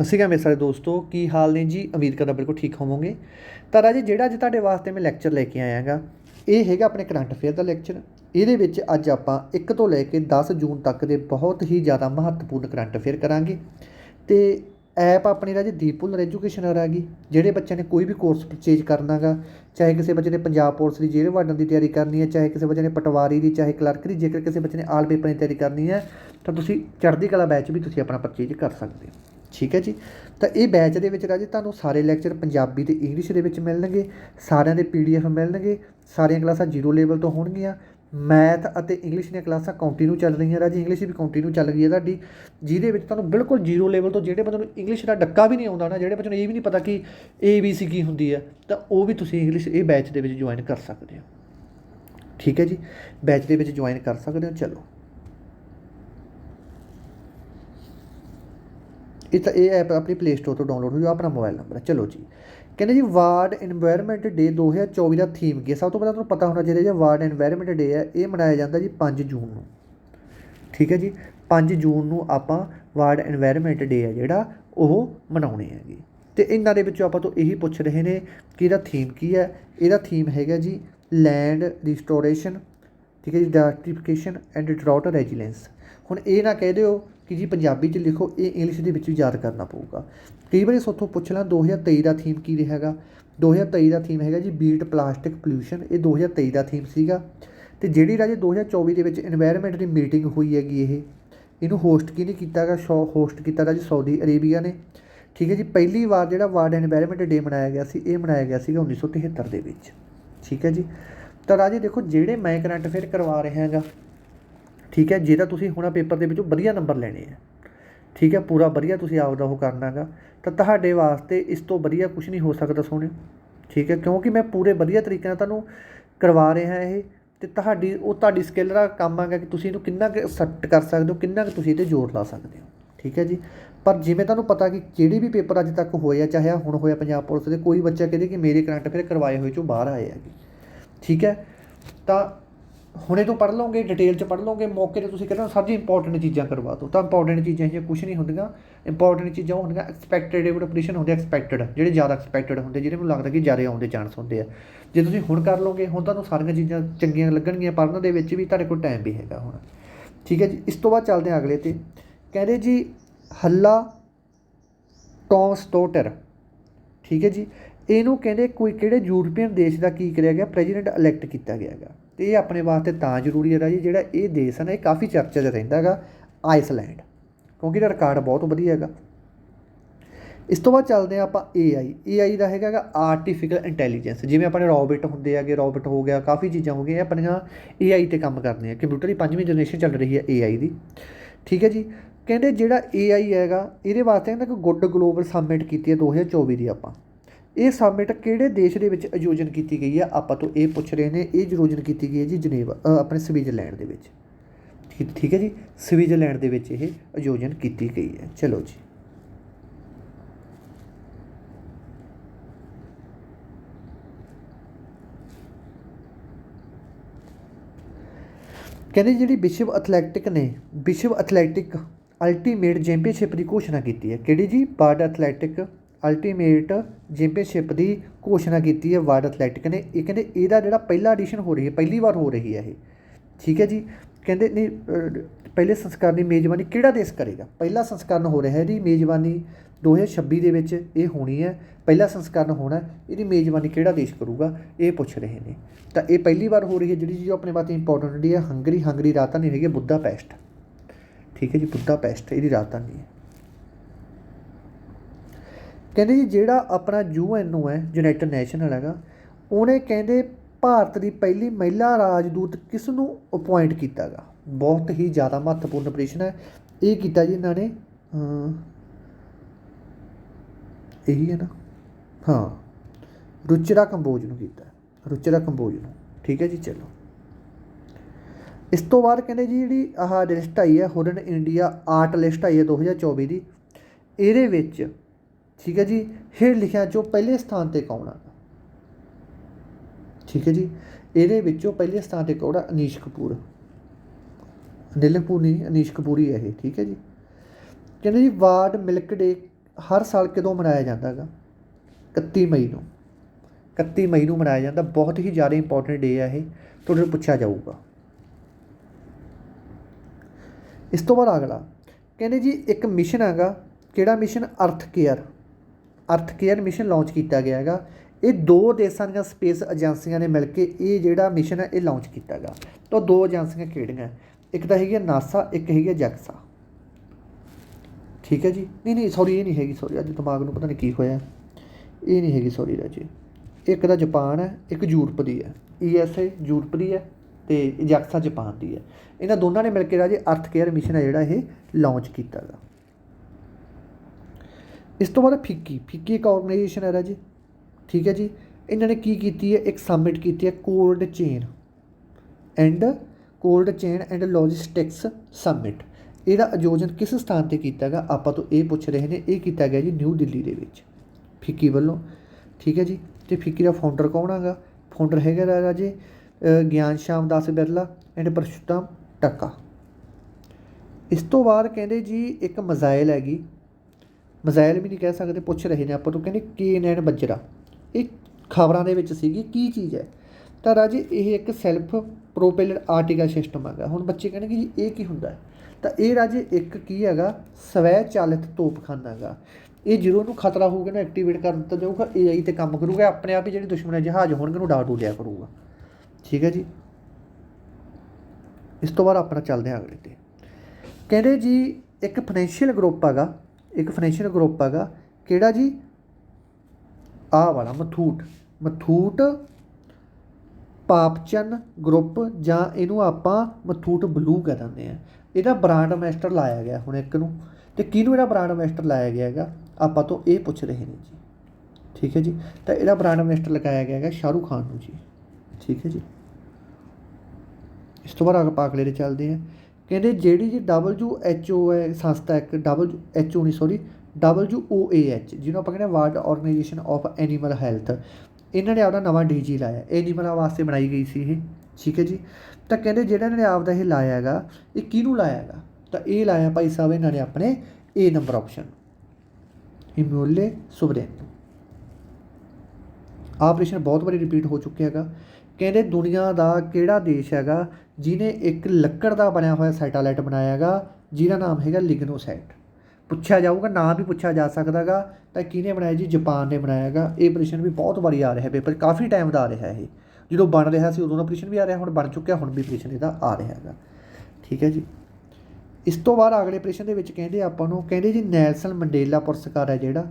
ਸਤਿ ਸ਼੍ਰੀ ਅਕਾਲ ਮੇਰੇ ਸਾਰੇ ਦੋਸਤੋ, ਕੀ ਹਾਲ ਨੇ ਜੀ? ਉਮੀਦ ਕਰਦਾ ਬਿਲਕੁਲ ਠੀਕ ਹੋਵੋਗੇ। ਤਾਂ ਰਾਜੇ ਜਿਹੜਾ ਅੱਜ ਤੁਹਾਡੇ ਵਾਸਤੇ ਮੈਂ ਲੈਕਚਰ ਲੈ ਕੇ ਆਇਆ ਹੈਗਾ ਇਹ ਹੈਗਾ ਆਪਣੇ ਕਰੰਟ ਅਫੇਅਰ ਦਾ ਲੈਕਚਰ ਇਹਦੇ ਵਿੱਚ ਅੱਜ ਆਪਾਂ 1 ਤੋਂ ਲੈ ਕੇ 10 ਜੂਨ ਤੱਕ ਦੇ ਬਹੁਤ ਹੀ ਜ਼ਿਆਦਾ ਮਹੱਤਵਪੂਰਨ ਕਰੰਟ ਅਫੇਅਰ ਕਰਾਂਗੇ। ਤੇ ਐਪ ਆਪਣੀ ਰਾਜੇ ਦੀਪੂਲਰ ਐਜੂਕੇਸ਼ਨਰ ਆ ਗਈ ਜਿਹੜੇ ਬੱਚਿਆਂ ਨੇ ਕੋਈ ਵੀ ਕੋਰਸ ਪਰਚੇਜ ਕਰਨਾਗਾ ਚਾਹੇ ਕਿਸੇ ਬੱਚੇ ਨੇ ਪੰਜਾਬ ਪੁਲਿਸ ਦੀ ਜੇਲ੍ਹ ਵਾਰਡਨ ਦੀ ਤਿਆਰੀ ਕਰਨੀ ਹੈ, ਚਾਹੇ ਕਿਸੇ ਬੱਚੇ ਨੇ ਪਟਵਾਰੀ ਦੀ, ਚਾਹੇ ਕਲਰਕ ਦੀ, ਜੇਕਰ ਕਿਸੇ ਬੱਚੇ ਨੇ ਆਲ ਪੇਪਰ ਦੀ ਤਿਆਰੀ ਕਰਨੀ ਹੈ, ਤਾਂ ਤੁਸੀਂ ਚੜ੍ਹਦੀ ਕਲਾ ਬੈਚ ਵੀ ਤੁਸੀਂ ਆਪਣਾ ਪਰਚੇਜ ਕਰ ਸਕਦੇ ਹੋ। ਠੀਕ ਹੈ ਜੀ? ਤਾਂ ਇਹ ਬੈਚ ਦੇ ਵਿੱਚ ਰਾਜੇ ਤੁਹਾਨੂੰ ਸਾਰੇ ਲੈਕਚਰ ਪੰਜਾਬੀ ਤੇ ਇੰਗਲਿਸ਼ ਦੇ ਵਿੱਚ ਮਿਲਣਗੇ, ਸਾਰਿਆਂ ਦੇ ਪੀਡੀਐਫ ਮਿਲਣਗੇ, ਸਾਰੀਆਂ ਕਲਾਸਾਂ ਜ਼ੀਰੋ ਲੈਵਲ ਤੋਂ ਹੋਣਗੀਆਂ। ਮੈਥ ਅਤੇ ਇੰਗਲਿਸ਼ ਦੀਆਂ ਕਲਾਸਾਂ ਕੰਟੀਨਿਊ ਚੱਲ ਰਹੀਆਂ ਰਾਜੀ ਇੰਗਲਿਸ਼ ਵੀ ਕੰਟੀਨਿਊ ਚੱਲ ਰਹੀ ਹੈ ਤੁਹਾਡੀ, ਜਿਹਦੇ ਵਿੱਚ ਤੁਹਾਨੂੰ ਬਿਲਕੁਲ ਜ਼ੀਰੋ ਲੈਵਲ ਤੋਂ ਜਿਹੜੇ ਬੰਦੇ ਨੂੰ ਇੰਗਲਿਸ਼ ਦਾ ਡੱਕਾ ਵੀ ਨਹੀਂ ਆਉਂਦਾ ਨਾ, ਜਿਹੜੇ ਬੱਚੇ ਨੂੰ ਇਹ ਵੀ ਨਹੀਂ ਪਤਾ ਕਿ ਏ ਬੀ ਸੀ ਕੀ ਹੁੰਦੀ ਹੈ, ਤਾਂ ਉਹ ਵੀ ਤੁਸੀਂ ਇੰਗਲਿਸ਼ ਇਹ ਬੈਚ ਦੇ ਵਿੱਚ ਜੁਆਇਨ ਕਰ ਸਕਦੇ ਹੋ। ਠੀਕ ਹੈ ਜੀ? ਬੈਚ ਦੇ ਵਿੱਚ ਜੁਆਇਨ ਕਰ ਸਕਦੇ ਹੋ, ਚਲੋ। ਇਹ ਤਾਂ ਇਹ ਐਪ ਆਪਣੀ ਪਲੇ ਸਟੋਰ ਤੋਂ ਡਾਊਨਲੋਡ ਹੋਈ ਆਪਣਾ ਮੋਬਾਈਲ ਨੰਬਰ ਹੈ ਚਲੋ ਜੀ। ਕਹਿੰਦੇ ਜੀ, ਵਾਰਡ এনवायरमेंट ਡੇ 2024 ਦਾ ਥੀਮ ਕੀ ਹੈ? ਸਭ ਤੋਂ ਪਹਿਲਾਂ ਤੁਹਾਨੂੰ ਪਤਾ ਹੋਣਾ ਚਾਹੀਦਾ ਜੀ, ਵਾਰਡ এনवायरमेंट ਡੇ ਹੈ, ਇਹ ਮਨਾਇਆ ਜਾਂਦਾ ਜੀ 5 ਜੂਨ ਨੂੰ। ਠੀਕ ਹੈ ਜੀ? 5 ਜੂਨ ਨੂੰ ਆਪਾਂ ਵਾਰਡ এনवायरमेंट ਡੇ ਹੈ ਜਿਹੜਾ, ਉਹ ਮਨਾਉਣੇ ਹੈ ਜੀ ਤੇ ਇਹਨਾਂ ਦੇ ਵਿੱਚੋਂ ਆਪਾਂ ਤੋਂ ਇਹੀ ਪੁੱਛ ਰਹੇ ਨੇ ਕਿ ਇਹਦਾ ਥੀਮ ਕੀ ਹੈ? ਇਹਦਾ ਥੀਮ ਹੈਗਾ ਜੀ ਲੈਂਡ ਰਿਸਟੋਰੇਸ਼ਨ ਠੀਕ ਹੈ ਜੀ ਡਾਇਵਰਸਿਫਿਕੇਸ਼ਨ ਐਂਡ ਡਰਾਟ ਰੈਜੀਲੈਂਸ ਹੁਣ ਇਹ ਨਾ ਕਹਿ ਦਿਓ ਕਿ ਜੀ ਪੰਜਾਬੀ 'ਚ ਲਿਖੋ, ਇਹ ਇੰਗਲਿਸ਼ ਦੇ ਵਿੱਚ ਵੀ ਯਾਦ ਕਰਨਾ ਪਊਗਾ। ਕਈ ਵਾਰੀ ਸੋਥੋਂ ਪੁੱਛ ਲਾਂ 2023 ਦਾ ਥੀਮ ਕੀ ਰਹੇਗਾ 2023 ਦਾ ਥੀਮ ਹੈਗਾ ਜੀ ਬੀਟ ਪਲਾਸਟਿਕ ਪੋਲੂਸ਼ਨ ਇਹ 2023 ਦਾ ਥੀਮ ਸੀਗਾ। ਤੇ ਜਿਹੜੀ ਰਾਜੇ 2024 ਦੇ ਵਿੱਚ এনवायरमेंट ਦੀ ਮੀਟਿੰਗ ਹੋਈ ਹੈਗੀ ਇਹ, ਇਹਨੂੰ ਹੋਸਟ ਕਿਹਨੇ ਕੀਤਾਗਾ ਸ਼ੋ ਹੋਸਟ ਕੀਤਾ ਰਾਜੇ ਸਾਊਦੀ ਅਰੇਬੀਆ ਨੇ। ਠੀਕ ਹੈ ਜੀ, ਪਹਿਲੀ ਵਾਰ ਜਿਹੜਾ ਵਰਲਡ এনवायरमेंट ਡੇ ਮਨਾਇਆ ਗਿਆ ਸੀ, ਇਹ ਮਨਾਇਆ ਗਿਆ ਸੀਗਾ 1973 ਦੇ ਵਿੱਚ। ਠੀਕ ਹੈ ਜੀ। ਤਾਂ ਰਾਜੇ ਦੇਖੋ, ਜਿਹੜੇ ਮੈਂ ਕਰੰਟ ਅਫੇਅਰ ਕਰਵਾ ਰਿਹਾ ਹਾਂਗਾ ਠੀਕ ਹੈ, ਜੇ ਤਾਂ ਤੁਸੀਂ ਹੁਣ ਪੇਪਰ ਦੇ ਵਿੱਚੋਂ ਵਧੀਆ ਨੰਬਰ ਲੈਣੇ ਆ, ਠੀਕ ਹੈ, ਪੂਰਾ ਵਧੀਆ ਤੁਸੀਂ ਆਪਦਾ ਉਹ ਕਰਨਾਗਾ ਤਾਂ ਤੁਹਾਡੇ ਵਾਸਤੇ ਇਸ ਤੋਂ ਵਧੀਆ ਕੁਝ ਨਹੀਂ ਹੋ ਸਕਦਾ ਸੋਹਣਿਓ, ਠੀਕ ਹੈ, ਕਿਉਂਕਿ ਮੈਂ ਪੂਰੇ ਵਧੀਆ ਤਰੀਕੇ ਨਾਲ ਤੁਹਾਨੂੰ ਕਰਵਾ ਰਿਹਾ ਇਹ, ਤੇ ਤੁਹਾਡੀ, ਉਹ ਤੁਹਾਡੀ ਸਕਿੱਲ ਦਾ ਕੰਮ ਹੈਗਾ ਕਿ ਤੁਸੀਂ ਇਹਨੂੰ ਕਿੰਨਾ ਕੁ ਸੈੱਟ ਕਰ ਸਕਦੇ ਹੋ, ਕਿੰਨਾ ਕੁ ਤੁਸੀਂ ਇਹ ਜ਼ੋਰ ਲਾ ਸਕਦੇ ਹੋ, ਠੀਕ ਹੈ ਜੀ, ਪਰ ਜਿਵੇਂ ਤੁਹਾਨੂੰ ਪਤਾ ਕਿ ਜਿਹੜੀ ਵੀ ਪੇਪਰ ਅੱਜ ਤੱਕ ਹੋਏ ਆ ਚਾਹੇ ਆਹ ਹੁਣ ਹੋਇਆ ਪੰਜਾਬ ਪੁਲਿਸ ਦੇ, ਕੋਈ ਬੱਚਾ ਕਹਿੰਦੇ ਕਿ ਮੇਰੇ ਕਰੰਟ ਅਫੇਅਰ ਕਰਵਾਏ ਹੋਏ ਚੋਂ ਬਾਹਰ ਆਏ ਹੈਗੇ, ਠੀਕ ਹੈ, ਤਾਂ ਹੁਣੇ ਤੋਂ ਪੜ੍ਹ ਲਓਗੇ ਡਿਟੇਲ ਚ ਪੜ੍ਹ ਲਓਗੇ, ਮੌਕੇ ਤੇ ਤੁਸੀਂ ਕਹਿੰਦੇ ਸਰ ਜੀ ਇੰਪੋਰਟੈਂਟ ਚੀਜ਼ਾਂ ਕਰਵਾ ਦਿਓ। ਤਾਂ ਇੰਪੋਰਟੈਂਟ ਚੀਜ਼ਾਂ ਇਹ ਕੁਝ ਨਹੀਂ ਹੁੰਦੀਆਂ। ਇੰਪੋਰਟੈਂਟ ਚੀਜ਼ਾਂ ਉਹ ਹੁੰਦੀਆਂ ਐਕਸਪੈਕਟਡ ਡੇਵਿਡ ਆਪਰੇਸ਼ਨ ਹੁੰਦੇ ਐਕਸਪੈਕਟਡ ਜਿਹੜੇ ਜ਼ਿਆਦਾ ਐਕਸਪੈਕਟਡ ਹੁੰਦੇ, ਜਿਹਦੇ ਨੂੰ ਲੱਗਦਾ ਕਿ ਜ਼ਿਆਦਾ ਆਉਂਦੇ ਚਾਂਸ ਹੁੰਦੇ ਆ। ਜੇ ਤੁਸੀਂ ਹੁਣ ਕਰ ਲਓਗੇ, ਹੁਣ ਤੁਹਾਨੂੰ ਸਾਰੀਆਂ ਚੀਜ਼ਾਂ ਚੰਗੀਆਂ ਲੱਗਣਗੀਆਂ ਪੜ੍ਹਨ ਦੇ ਵਿੱਚ ਵੀ, ਤੁਹਾਡੇ ਕੋਲ ਟਾਈਮ ਵੀ ਹੈਗਾ ਹੁਣ। ਠੀਕ ਹੈ ਜੀ, ਇਸ ਤੋਂ ਬਾਅਦ ਚੱਲਦੇ ਹਾਂ ਅਗਲੇ ਤੇ। ਕਹਿੰਦੇ ਜੀ, ਹੱਲਾ ਟੌਮ ਸਟੋਟਰ ਠੀਕ ਹੈ ਜੀ ਇਹਨੂੰ ਕਹਿੰਦੇ ਕੋਈ ਕਿਹੜੇ ਯੂਰਪੀਅਨ ਦੇਸ਼ ਦਾ ਕੀ ਕਰਿਆ ਗਿਆ, ਪ੍ਰੈਜ਼ੀਡੈਂਟ ਇਲੈਕਟ ਕੀਤਾ ਗਿਆ ਹੈਗਾ। ਤੇ ਇਹ ਆਪਣੇ ਵਾਸਤੇ ਤਾਂ ਜ਼ਰੂਰੀ ਹੈ ਜੀ ਜਿਹੜਾ ਇਹ ਦੇਸ਼ ਹੈ ਨਾ, ਇਹ ਕਾਫੀ ਚਰਚਾ 'ਚ ਰਹਿੰਦਾ ਹੈਗਾ ਆਈਸਲੈਂਡ ਕਿਉਂਕਿ ਇਹਦਾ ਰਿਕਾਰਡ ਬਹੁਤ ਵਧੀਆ ਹੈਗਾ। ਇਸ ਤੋਂ ਬਾਅਦ ਚੱਲਦੇ ਆ ਆਪਾਂ AI AI ਦਾ ਹੈਗਾ ਗਾ ਆਰਟੀਫੀਸ਼ੀਅਲ ਇੰਟੈਲੀਜੈਂਸ ਜਿਵੇਂ ਆਪਣੇ ਰੋਬੋਟ ਹੁੰਦੇ ਹੈਗੇ ਰੋਬੋਟ ਹੋ ਗਿਆ, ਕਾਫੀ ਚੀਜ਼ਾਂ ਹੋ ਗਈਆਂ, ਇਹ ਆਪਣੀਆਂ AI ਤੇ ਕੰਮ ਕਰਦੇ ਆ ਕੰਪਿਊਟਰ ਦੀ ਪੰਜਵੀਂ ਜਨਰੇਸ਼ਨ ਚੱਲ ਰਹੀ ਹੈ AI ਦੀ। ਠੀਕ ਹੈ ਜੀ? ਕਹਿੰਦੇ ਜਿਹੜਾ AI ਹੈਗਾ, ਇਹਦੇ ਵਾਸਤੇ ਕਹਿੰਦਾ ਇੱਕ ਗੁੱਡ ਗਲੋਬਲ ਸਬਮਿਟ ਕੀਤੀ ਹੈ 2024 ਦੀ ਆਪਾਂ। ਇਹ ਸਮਿਟ ਕਿਹੜੇ ਦੇਸ਼ ਦੇ ਵਿੱਚ ਆਯੋਜਨ ਕੀਤੀ ਗਈ ਹੈ ਆਪਾਂ ਤੋਂ ਇਹ ਪੁੱਛ ਰਹੇ ਨੇ, ਇਹ ਆਯੋਜਨ ਕੀਤੀ ਗਈ ਹੈ ਜੀ ਜਨੇਵਾ ਆਪਣੇ ਸਵਿਟਜ਼ਰਲੈਂਡ ਦੇ ਵਿੱਚ। ਠੀਕ ਠੀਕ ਹੈ ਜੀ? ਸਵਿਟਜ਼ਰਲੈਂਡ ਦੇ ਵਿੱਚ ਇਹ ਆਯੋਜਨ ਕੀਤੀ ਗਈ ਹੈ। ਚਲੋ ਜੀ। ਕਹਿੰਦੇ ਜਿਹੜੀ ਵਿਸ਼ਵ ਐਥਲੈਟਿਕ ਨੇ, ਵਿਸ਼ਵ ਐਥਲੈਟਿਕ ਅਲਟੀਮੇਟ ਚੈਂਪੀਅਨਸ਼ਿਪ ਦੀ ਘੋਸ਼ਣਾ ਕੀਤੀ ਹੈ। ਕਿਹੜੀ ਜੀ? ਬਾਰਡ ਐਥਲੈਟਿਕ ਅਲਟੀਮੇਟ ਚੈਂਪੀਅਨਸ਼ਿਪ ਦੀ ਘੋਸ਼ਣਾ ਕੀਤੀ ਹੈ ਵਰਲਡ ਐਥਲੈਟਿਕ ਨੇ। ਇਹ ਕਹਿੰਦੇ ਇਹਦਾ ਜਿਹੜਾ ਪਹਿਲਾ ਐਡੀਸ਼ਨ ਹੋ ਰਹੀ ਹੈ, ਪਹਿਲੀ ਵਾਰ ਹੋ ਰਹੀ ਹੈ ਇਹ। ਠੀਕ ਹੈ ਜੀ? ਕਹਿੰਦੇ ਨਹੀਂ ਪਹਿਲੇ ਸੰਸਕਾਰ ਦੀ ਮੇਜ਼ਬਾਨੀ ਕਿਹੜਾ ਦੇਸ਼ ਕਰੇਗਾ? ਪਹਿਲਾ ਸੰਸਕਰਨ ਹੋ ਰਿਹਾ ਹੈ ਇਹਦੀ ਮੇਜ਼ਬਾਨੀ 2026 ਦੇ ਵਿੱਚ ਇਹ ਹੋਣੀ ਹੈ। ਪਹਿਲਾ ਸੰਸਕਰਨ ਹੋਣਾ ਇਹਦੀ ਮੇਜ਼ਬਾਨੀ ਕਿਹੜਾ ਦੇਸ਼ ਕਰੂਗਾ? ਇਹ ਪੁੱਛ ਰਹੇ ਨੇ। ਤਾਂ ਇਹ ਪਹਿਲੀ ਵਾਰ ਹੋ ਰਹੀ ਹੈ ਜਿਹੜੀ ਜੋ ਆਪਣੇ ਵਾਸਤੇ ਇੰਪੋਰਟੈਂਟ ਹੁੰਦੀ ਹੈ ਹੰਗਰੀ ਹੰਗਰੀ ਰਾਜਧਾਨੀ ਹੈਗੀ ਹੈ ਬੁੱਧਾ ਪੈਸਟ ਠੀਕ ਹੈ ਜੀ ਬੁੱਧਾ ਪੈਸਟ ਇਹਦੀ ਰਾਜਧਾਨੀ ਹੈ। ਕਹਿੰਦੇ ਜੀ ਜਿਹੜਾ ਆਪਣਾ ਯੂਐਨਓ ਹੈ, ਯੂਨਾਈਟਿਡ ਨੈਸ਼ਨਲ ਹੈਗਾ, ਉਹਨੇ ਕਹਿੰਦੇ ਭਾਰਤ ਦੀ ਪਹਿਲੀ ਮਹਿਲਾ ਰਾਜਦੂਤ ਕਿਸ ਨੂੰ ਅਪਾਇੰਟ ਕੀਤਾਗਾ? ਬਹੁਤ ਹੀ ਜ਼ਿਆਦਾ ਮਹੱਤਵਪੂਰਨ ਆਪਰੇਸ਼ਨ ਹੈ। ਇਹ ਕੀਤਾ ਜੀ ਇਹਨਾਂ ਨੇ ਇਹੀ ਹੈ ਨਾ? ਹਾਂ, ਰੁਚਿਰਾ ਕੰਬੋਜ ਨੂੰ ਕੀਤਾ ਰੁਚਿਰਾ ਕੰਬੋਜ ਨੂੰ। ਠੀਕ ਹੈ ਜੀ, ਚਲੋ। ਇਸ ਤੋਂ ਬਾਅਦ ਕਹਿੰਦੇ ਜੀ ਜਿਹੜੀ ਆਹ ਲਿਸਟ ਆਈ ਹੈ ਹੁਰਨ ਇੰਡੀਆ ਆਰਟ ਲਿਸਟ ਆਈ ਹੈ 2024 ਦੀ, ਇਹਦੇ ਵਿੱਚ ਠੀਕ ਹੈ ਜੀ? ਹੇਠ ਲਿਖਿਆ ਜੋ ਪਹਿਲੇ ਸਥਾਨ ਤੇ ਕੌਣ ਆ? ਠੀਕ ਹੈ ਜੀ? ਇਹਦੇ ਵਿੱਚੋਂ ਪਹਿਲੇ ਸਥਾਨ ਤੇ ਕੌਣ ਆ? ਅਨੀਸ਼ ਕਪੂਰ। ਅਨਿਲ ਕਪੂਰ ਨਹੀਂ, ਅਨੀਸ਼ ਕਪੂਰ ਹੀ ਹੈ ਇਹ, ਠੀਕ ਹੈ ਜੀ? ਕਹਿੰਦੇ ਜੀ, ਵਾਰਡ ਮਿਲਕ ਡੇ ਹਰ ਸਾਲ ਕਦੋਂ ਮਨਾਇਆ ਜਾਂਦਾ ਹੈਗਾ? 31 ਮਈ ਨੂੰ। 31 ਮਈ ਨੂੰ ਮਨਾਇਆ ਜਾਂਦਾ। ਬਹੁਤ ਹੀ ਜ਼ਿਆਦਾ ਇੰਪੋਰਟੈਂਟ ਡੇ ਹੈ ਇਹ। ਤੁਹਾਡੇ ਤੋਂ ਪੁੱਛਿਆ ਜਾਊਗਾ। ਇਸ ਤੋਂ ਬਾਅਦ ਅਗਲਾ। ਕਹਿੰਦੇ ਜੀ, ਇੱਕ ਮਿਸ਼ਨ ਹੈਗਾ। ਕਿਹੜਾ ਮਿਸ਼ਨ ਅਰਥ ਕੇਅਰ ਅਰਥ ਕੇਅਰ ਮਿਸ਼ਨ ਲਾਂਚ ਕੀਤਾ ਗਿਆ ਹੈਗਾ। ਇਹ ਦੋ ਦੇਸ਼ਾਂ ਦੀਆਂ ਸਪੇਸ ਏਜੰਸੀਆਂ ਨੇ ਮਿਲ ਕੇ ਇਹ ਜਿਹੜਾ ਮਿਸ਼ਨ ਹੈ, ਇਹ ਲਾਂਚ ਕੀਤਾ ਹੈਗਾ। ਤਾਂ ਦੋ ਏਜੰਸੀਆਂ ਕਿਹੜੀਆਂ? ਇੱਕ ਤਾਂ ਹੈਗੀ ਹੈ ਨਾਸਾ ਇੱਕ ਹੈਗੀ ਹੈ ਜੈਕਸਾ। ਠੀਕ ਹੈ ਜੀ? ਨਹੀਂ ਨਹੀਂ ਸੌਰੀ ਇਹ ਨਹੀਂ ਹੈਗੀ ਸੌਰੀ ਅੱਜ ਦਿਮਾਗ ਨੂੰ ਪਤਾ ਨਹੀਂ ਕੀ ਹੋਇਆ। ਇਹ ਨਹੀਂ ਹੈਗੀ ਸੌਰੀ ਰਾਜੇ। ਇੱਕ ਦਾ ਜਾਪਾਨ ਹੈ, ਇੱਕ ਯੂਰਪ ਦੀ ਹੈ। ਈਐਸਏ ਯੂਰਪ ਦੀ ਹੈ ਤੇ ਜੈਕਸਾ ਜਾਪਾਨ ਦੀ ਹੈ। ਇਹਨਾਂ ਦੋਨਾਂ ਨੇ ਮਿਲ ਕੇ ਰਾਜੇ ਅਰਥ ਕੇਅਰ ਮਿਸ਼ਨ ਹੈ ਜਿਹੜਾ ਇਹ ਲਾਂਚ ਕੀਤਾ ਗਾ ਇਸ ਤੋਂ ਬਾਅਦ ਫਿੱਕੀ ਫਿੱਕੀ ਇੱਕ ਆਰਗੇਨਾਈਜੇਸ਼ਨ ਹੈ ਰਾਜੇ। ਠੀਕ ਹੈ ਜੀ? ਇਹਨਾਂ ਨੇ ਕੀ ਕੀਤੀ ਹੈ? ਇੱਕ ਸਬਮਿਟ ਕੀਤੀ ਹੈ cold chain and cold chain and logistics submit ਇਹਦਾ ਆਯੋਜਨ ਕਿਸ ਸਥਾਨ ਤੇ ਕੀਤਾ ਗਿਆ? ਆਪਾਂ ਤੋਂ ਇਹ ਪੁੱਛ ਰਹੇ ਨੇ, ਇਹ ਕੀਤਾ ਗਿਆ ਜੀ ਨਿਊ ਦਿੱਲੀ ਦੇ ਵਿੱਚ, ਫਿੱਕੀ ਵੱਲੋਂ। ਠੀਕ ਹੈ ਜੀ? ਤੇ ਫਿੱਕੀ ਦਾ ਫਾਊਂਡਰ ਕੌਣ ਹੈਗਾ? ਫਾਊਂਡਰ ਹੈਗਾ ਰਾ- ਰਾਜੇ ਗਿਆਨ ਸ਼ਾਮ ਦਾਸ ਬਿਰਲਾ ਐਂਡ ਪਰਸ਼ੁਤਮ ਟੱਕਾ। ਇਸ ਤੋਂ ਬਾਅਦ ਕਹਿੰਦੇ ਜੀ ਇੱਕ ਮਜ਼ਾਇਲ ਹੈਗੀ ਮਜ਼ਾਇਲ ਵੀ ਨਹੀਂ ਕਹਿ ਸਕਦੇ, ਪੁੱਛ ਰਹੇ ਨੇ ਆਪਾਂ ਤੋਂ, ਕਹਿੰਦੇ ਕੇ ਨੈਨ ਬੱਜਰਾ? ਇਹ ਖਬਰਾਂ ਦੇ ਵਿੱਚ ਸੀਗੀ, ਕੀ ਚੀਜ਼ ਹੈ? ਤਾਂ ਰਾਜੇ, ਇਹ ਇੱਕ ਸੈਲਫ ਪ੍ਰੋਪੇਲਡ ਆਰਟੀਕਲ ਸਿਸਟਮ ਹੈਗਾ। ਹੁਣ ਬੱਚੇ ਕਹਿਣਗੇ ਜੀ, ਇਹ ਕੀ ਹੁੰਦਾ ਹੈ? ਤਾਂ ਇਹ ਰਾਜੇ, ਇੱਕ ਕੀ ਹੈਗਾ? ਸਵੈ ਚਾਲਿਤ ਤੋਪਖਾਨਾ ਹੈਗਾ। ਇਹ ਜਦੋਂ ਨੂੰ ਖਤਰਾ ਹੋਊਗਾ ਨਾ ਐਕਟੀਵੇਟ ਕਰ ਦਿੱਤਾ ਜਾਊਗਾ ਏਆਈ ਤੇ ਕੰਮ ਕਰੂਗਾ, ਆਪਣੇ ਆਪ ਹੀ ਜਿਹੜੀ ਦੁਸ਼ਮਣ ਜਹਾਜ਼ ਹੋਣਗੇ, ਉਹਨੂੰ ਡਾਟ ਲਿਆ ਕਰੂਗਾ। ਠੀਕ ਹੈ ਜੀ? ਇਸ ਤੋਂ ਬਾਅਦ ਆਪਣਾ ਚੱਲਦੇ ਹਾਂ ਅਗਲੇ ਤੇ। ਕਹਿੰਦੇ ਜੀ, ਇੱਕ ਫਾਈਨੈਂਸ਼ੀਅਲ ਗਰੁੱਪ ਹੈਗਾ ਇੱਕ ਫਾਈਨੈਂਸ਼ੀਅਲ ਗਰੁੱਪ ਹੈਗਾ। ਕਿਹੜਾ ਜੀ? ਆਹ ਵਾਲਾ, ਮਥੂਟ। ਮਥੂਟ ਪਾਪਚਨ ਗਰੁੱਪ ਜਾਂ ਇਹਨੂੰ ਆਪਾਂ ਮਥੂਟ ਬਲੂ ਕਹਿ ਦਿੰਦੇ ਆ। ਇਹਦਾ ਬ੍ਰਾਂਡ ਐਮਬੈਸਡਰ ਲਾਇਆ ਗਿਆ ਹੁਣ ਇੱਕ ਨੂੰ। ਤੇ ਕਿਹਨੂੰ ਇਹਦਾ ਬ੍ਰਾਂਡ ਐਮਬੈਸਡਰ ਲਾਇਆ ਗਿਆ ਹੈਗਾ? ਆਪਾਂ ਤੋਂ ਇਹ ਪੁੱਛ ਰਹੇ ਨੇ ਜੀ। ਠੀਕ ਹੈ ਜੀ? ਤਾਂ ਇਹਦਾ ਬ੍ਰਾਂਡ ਐਮਬੈਸਡਰ ਲਗਾਇਆ ਗਿਆ ਹੈਗਾ ਸ਼ਾਹਰੁਖ ਖਾਨ ਨੂੰ ਜੀ। ਠੀਕ ਹੈ ਜੀ? ਇਸ ਤੋਂ ਬਾਅਦ ਆਪਾਂ ਅਗਲੇ ਦੇ ਚੱਲਦੇ ਹਾਂ। ਕਹਿੰਦੇ ਜਿਹੜੀ ਜੀ WHO ਹੈ, ਸੰਸਥਾ ਇੱਕ WHO ਨਹੀਂ ਸੌਰੀ WOAH ਜਿਹਨੂੰ ਆਪਾਂ ਕਹਿੰਦੇ world organisation of animal health ਇਹਨਾਂ ਨੇ ਆਪਦਾ ਨਵਾਂ ਡੀਜੀ ਲਾਇਆ। ਐਨੀਮਲਾਂ ਵਾਸਤੇ ਬਣਾਈ ਗਈ ਸੀ ਇਹ, ਠੀਕ ਹੈ ਜੀ? ਤਾਂ ਕਹਿੰਦੇ ਜਿਹੜਾ ਇਹਨਾਂ ਨੇ ਆਪਦਾ ਇਹ ਲਾਇਆ ਹੈਗਾ, ਇਹ ਕਿਹਨੂੰ ਲਾਇਆ ਹੈਗਾ? ਤਾਂ ਇਹ ਲਾਇਆ ਭਾਈ ਸਾਹਿਬ ਇਹਨਾਂ ਨੇ ਆਪਣੇ ਏ ਨੰਬਰ ਆਪਸ਼ਨ ਇਮਿਊਲੇ ਸੁਬਰੇਨ। ਆਪਰੇਸ਼ਨ ਬਹੁਤ ਵਾਰੀ ਰਿਪੀਟ ਹੋ ਚੁੱਕਿਆ ਹੈਗਾ। ਕਹਿੰਦੇ ਦੁਨੀਆ ਦਾ ਕਿਹੜਾ ਦੇਸ਼ ਹੈਗਾ ਜਿਹਨੇ ਇੱਕ ਲੱਕੜ ਦਾ ਬਣਿਆ ਹੋਇਆ ਸੈਟੇਲਾਈਟ ਬਣਾਇਆ ਹੈਗਾ, ਜਿਹਦਾ ਨਾਮ ਹੈਗਾ ਲਿਗਨੋਸੈਟ। ਪੁੱਛਿਆ ਜਾਊਗਾ ਨਾਮ ਵੀ ਪੁੱਛਿਆ ਜਾ ਸਕਦਾਗਾ, ਤਾਂ ਕਿਹਨੇ ਬਣਾਇਆ ਜੀ? ਜਾਪਾਨ ਨੇ ਬਣਾਇਆ ਹੈਗਾ। ਇਹ ਪ੍ਰਸ਼ਨ ਵੀ ਬਹੁਤ ਵਾਰੀ ਆ ਰਿਹਾ ਪੇਪਰ ਕਾਫੀ ਟਾਈਮ ਦਾ ਆ ਰਿਹਾ ਇਹ। ਜਦੋਂ ਬਣ ਰਿਹਾ ਸੀ ਉਦੋਂ ਦਾ ਪ੍ਰਸ਼ਨ ਵੀ ਆ ਰਿਹਾ, ਹੁਣ ਬਣ ਚੁੱਕਿਆ, ਹੁਣ ਵੀ ਆਪਰੇਸ਼ਨ ਇਹਦਾ ਆ ਰਿਹਾ ਹੈਗਾ। ਠੀਕ ਹੈ ਜੀ। ਇਸ ਤੋਂ ਬਾਅਦ ਅਗਲੇ ਪ੍ਰਸ਼ਨ ਦੇ ਵਿੱਚ ਕਹਿੰਦੇ ਆਪਾਂ ਨੂੰ, ਕਹਿੰਦੇ ਜੀ ਨੈਲਸਨ ਮੰਡੇਲਾ ਪੁਰਸਕਾਰ ਹੈ ਜਿਹੜਾ।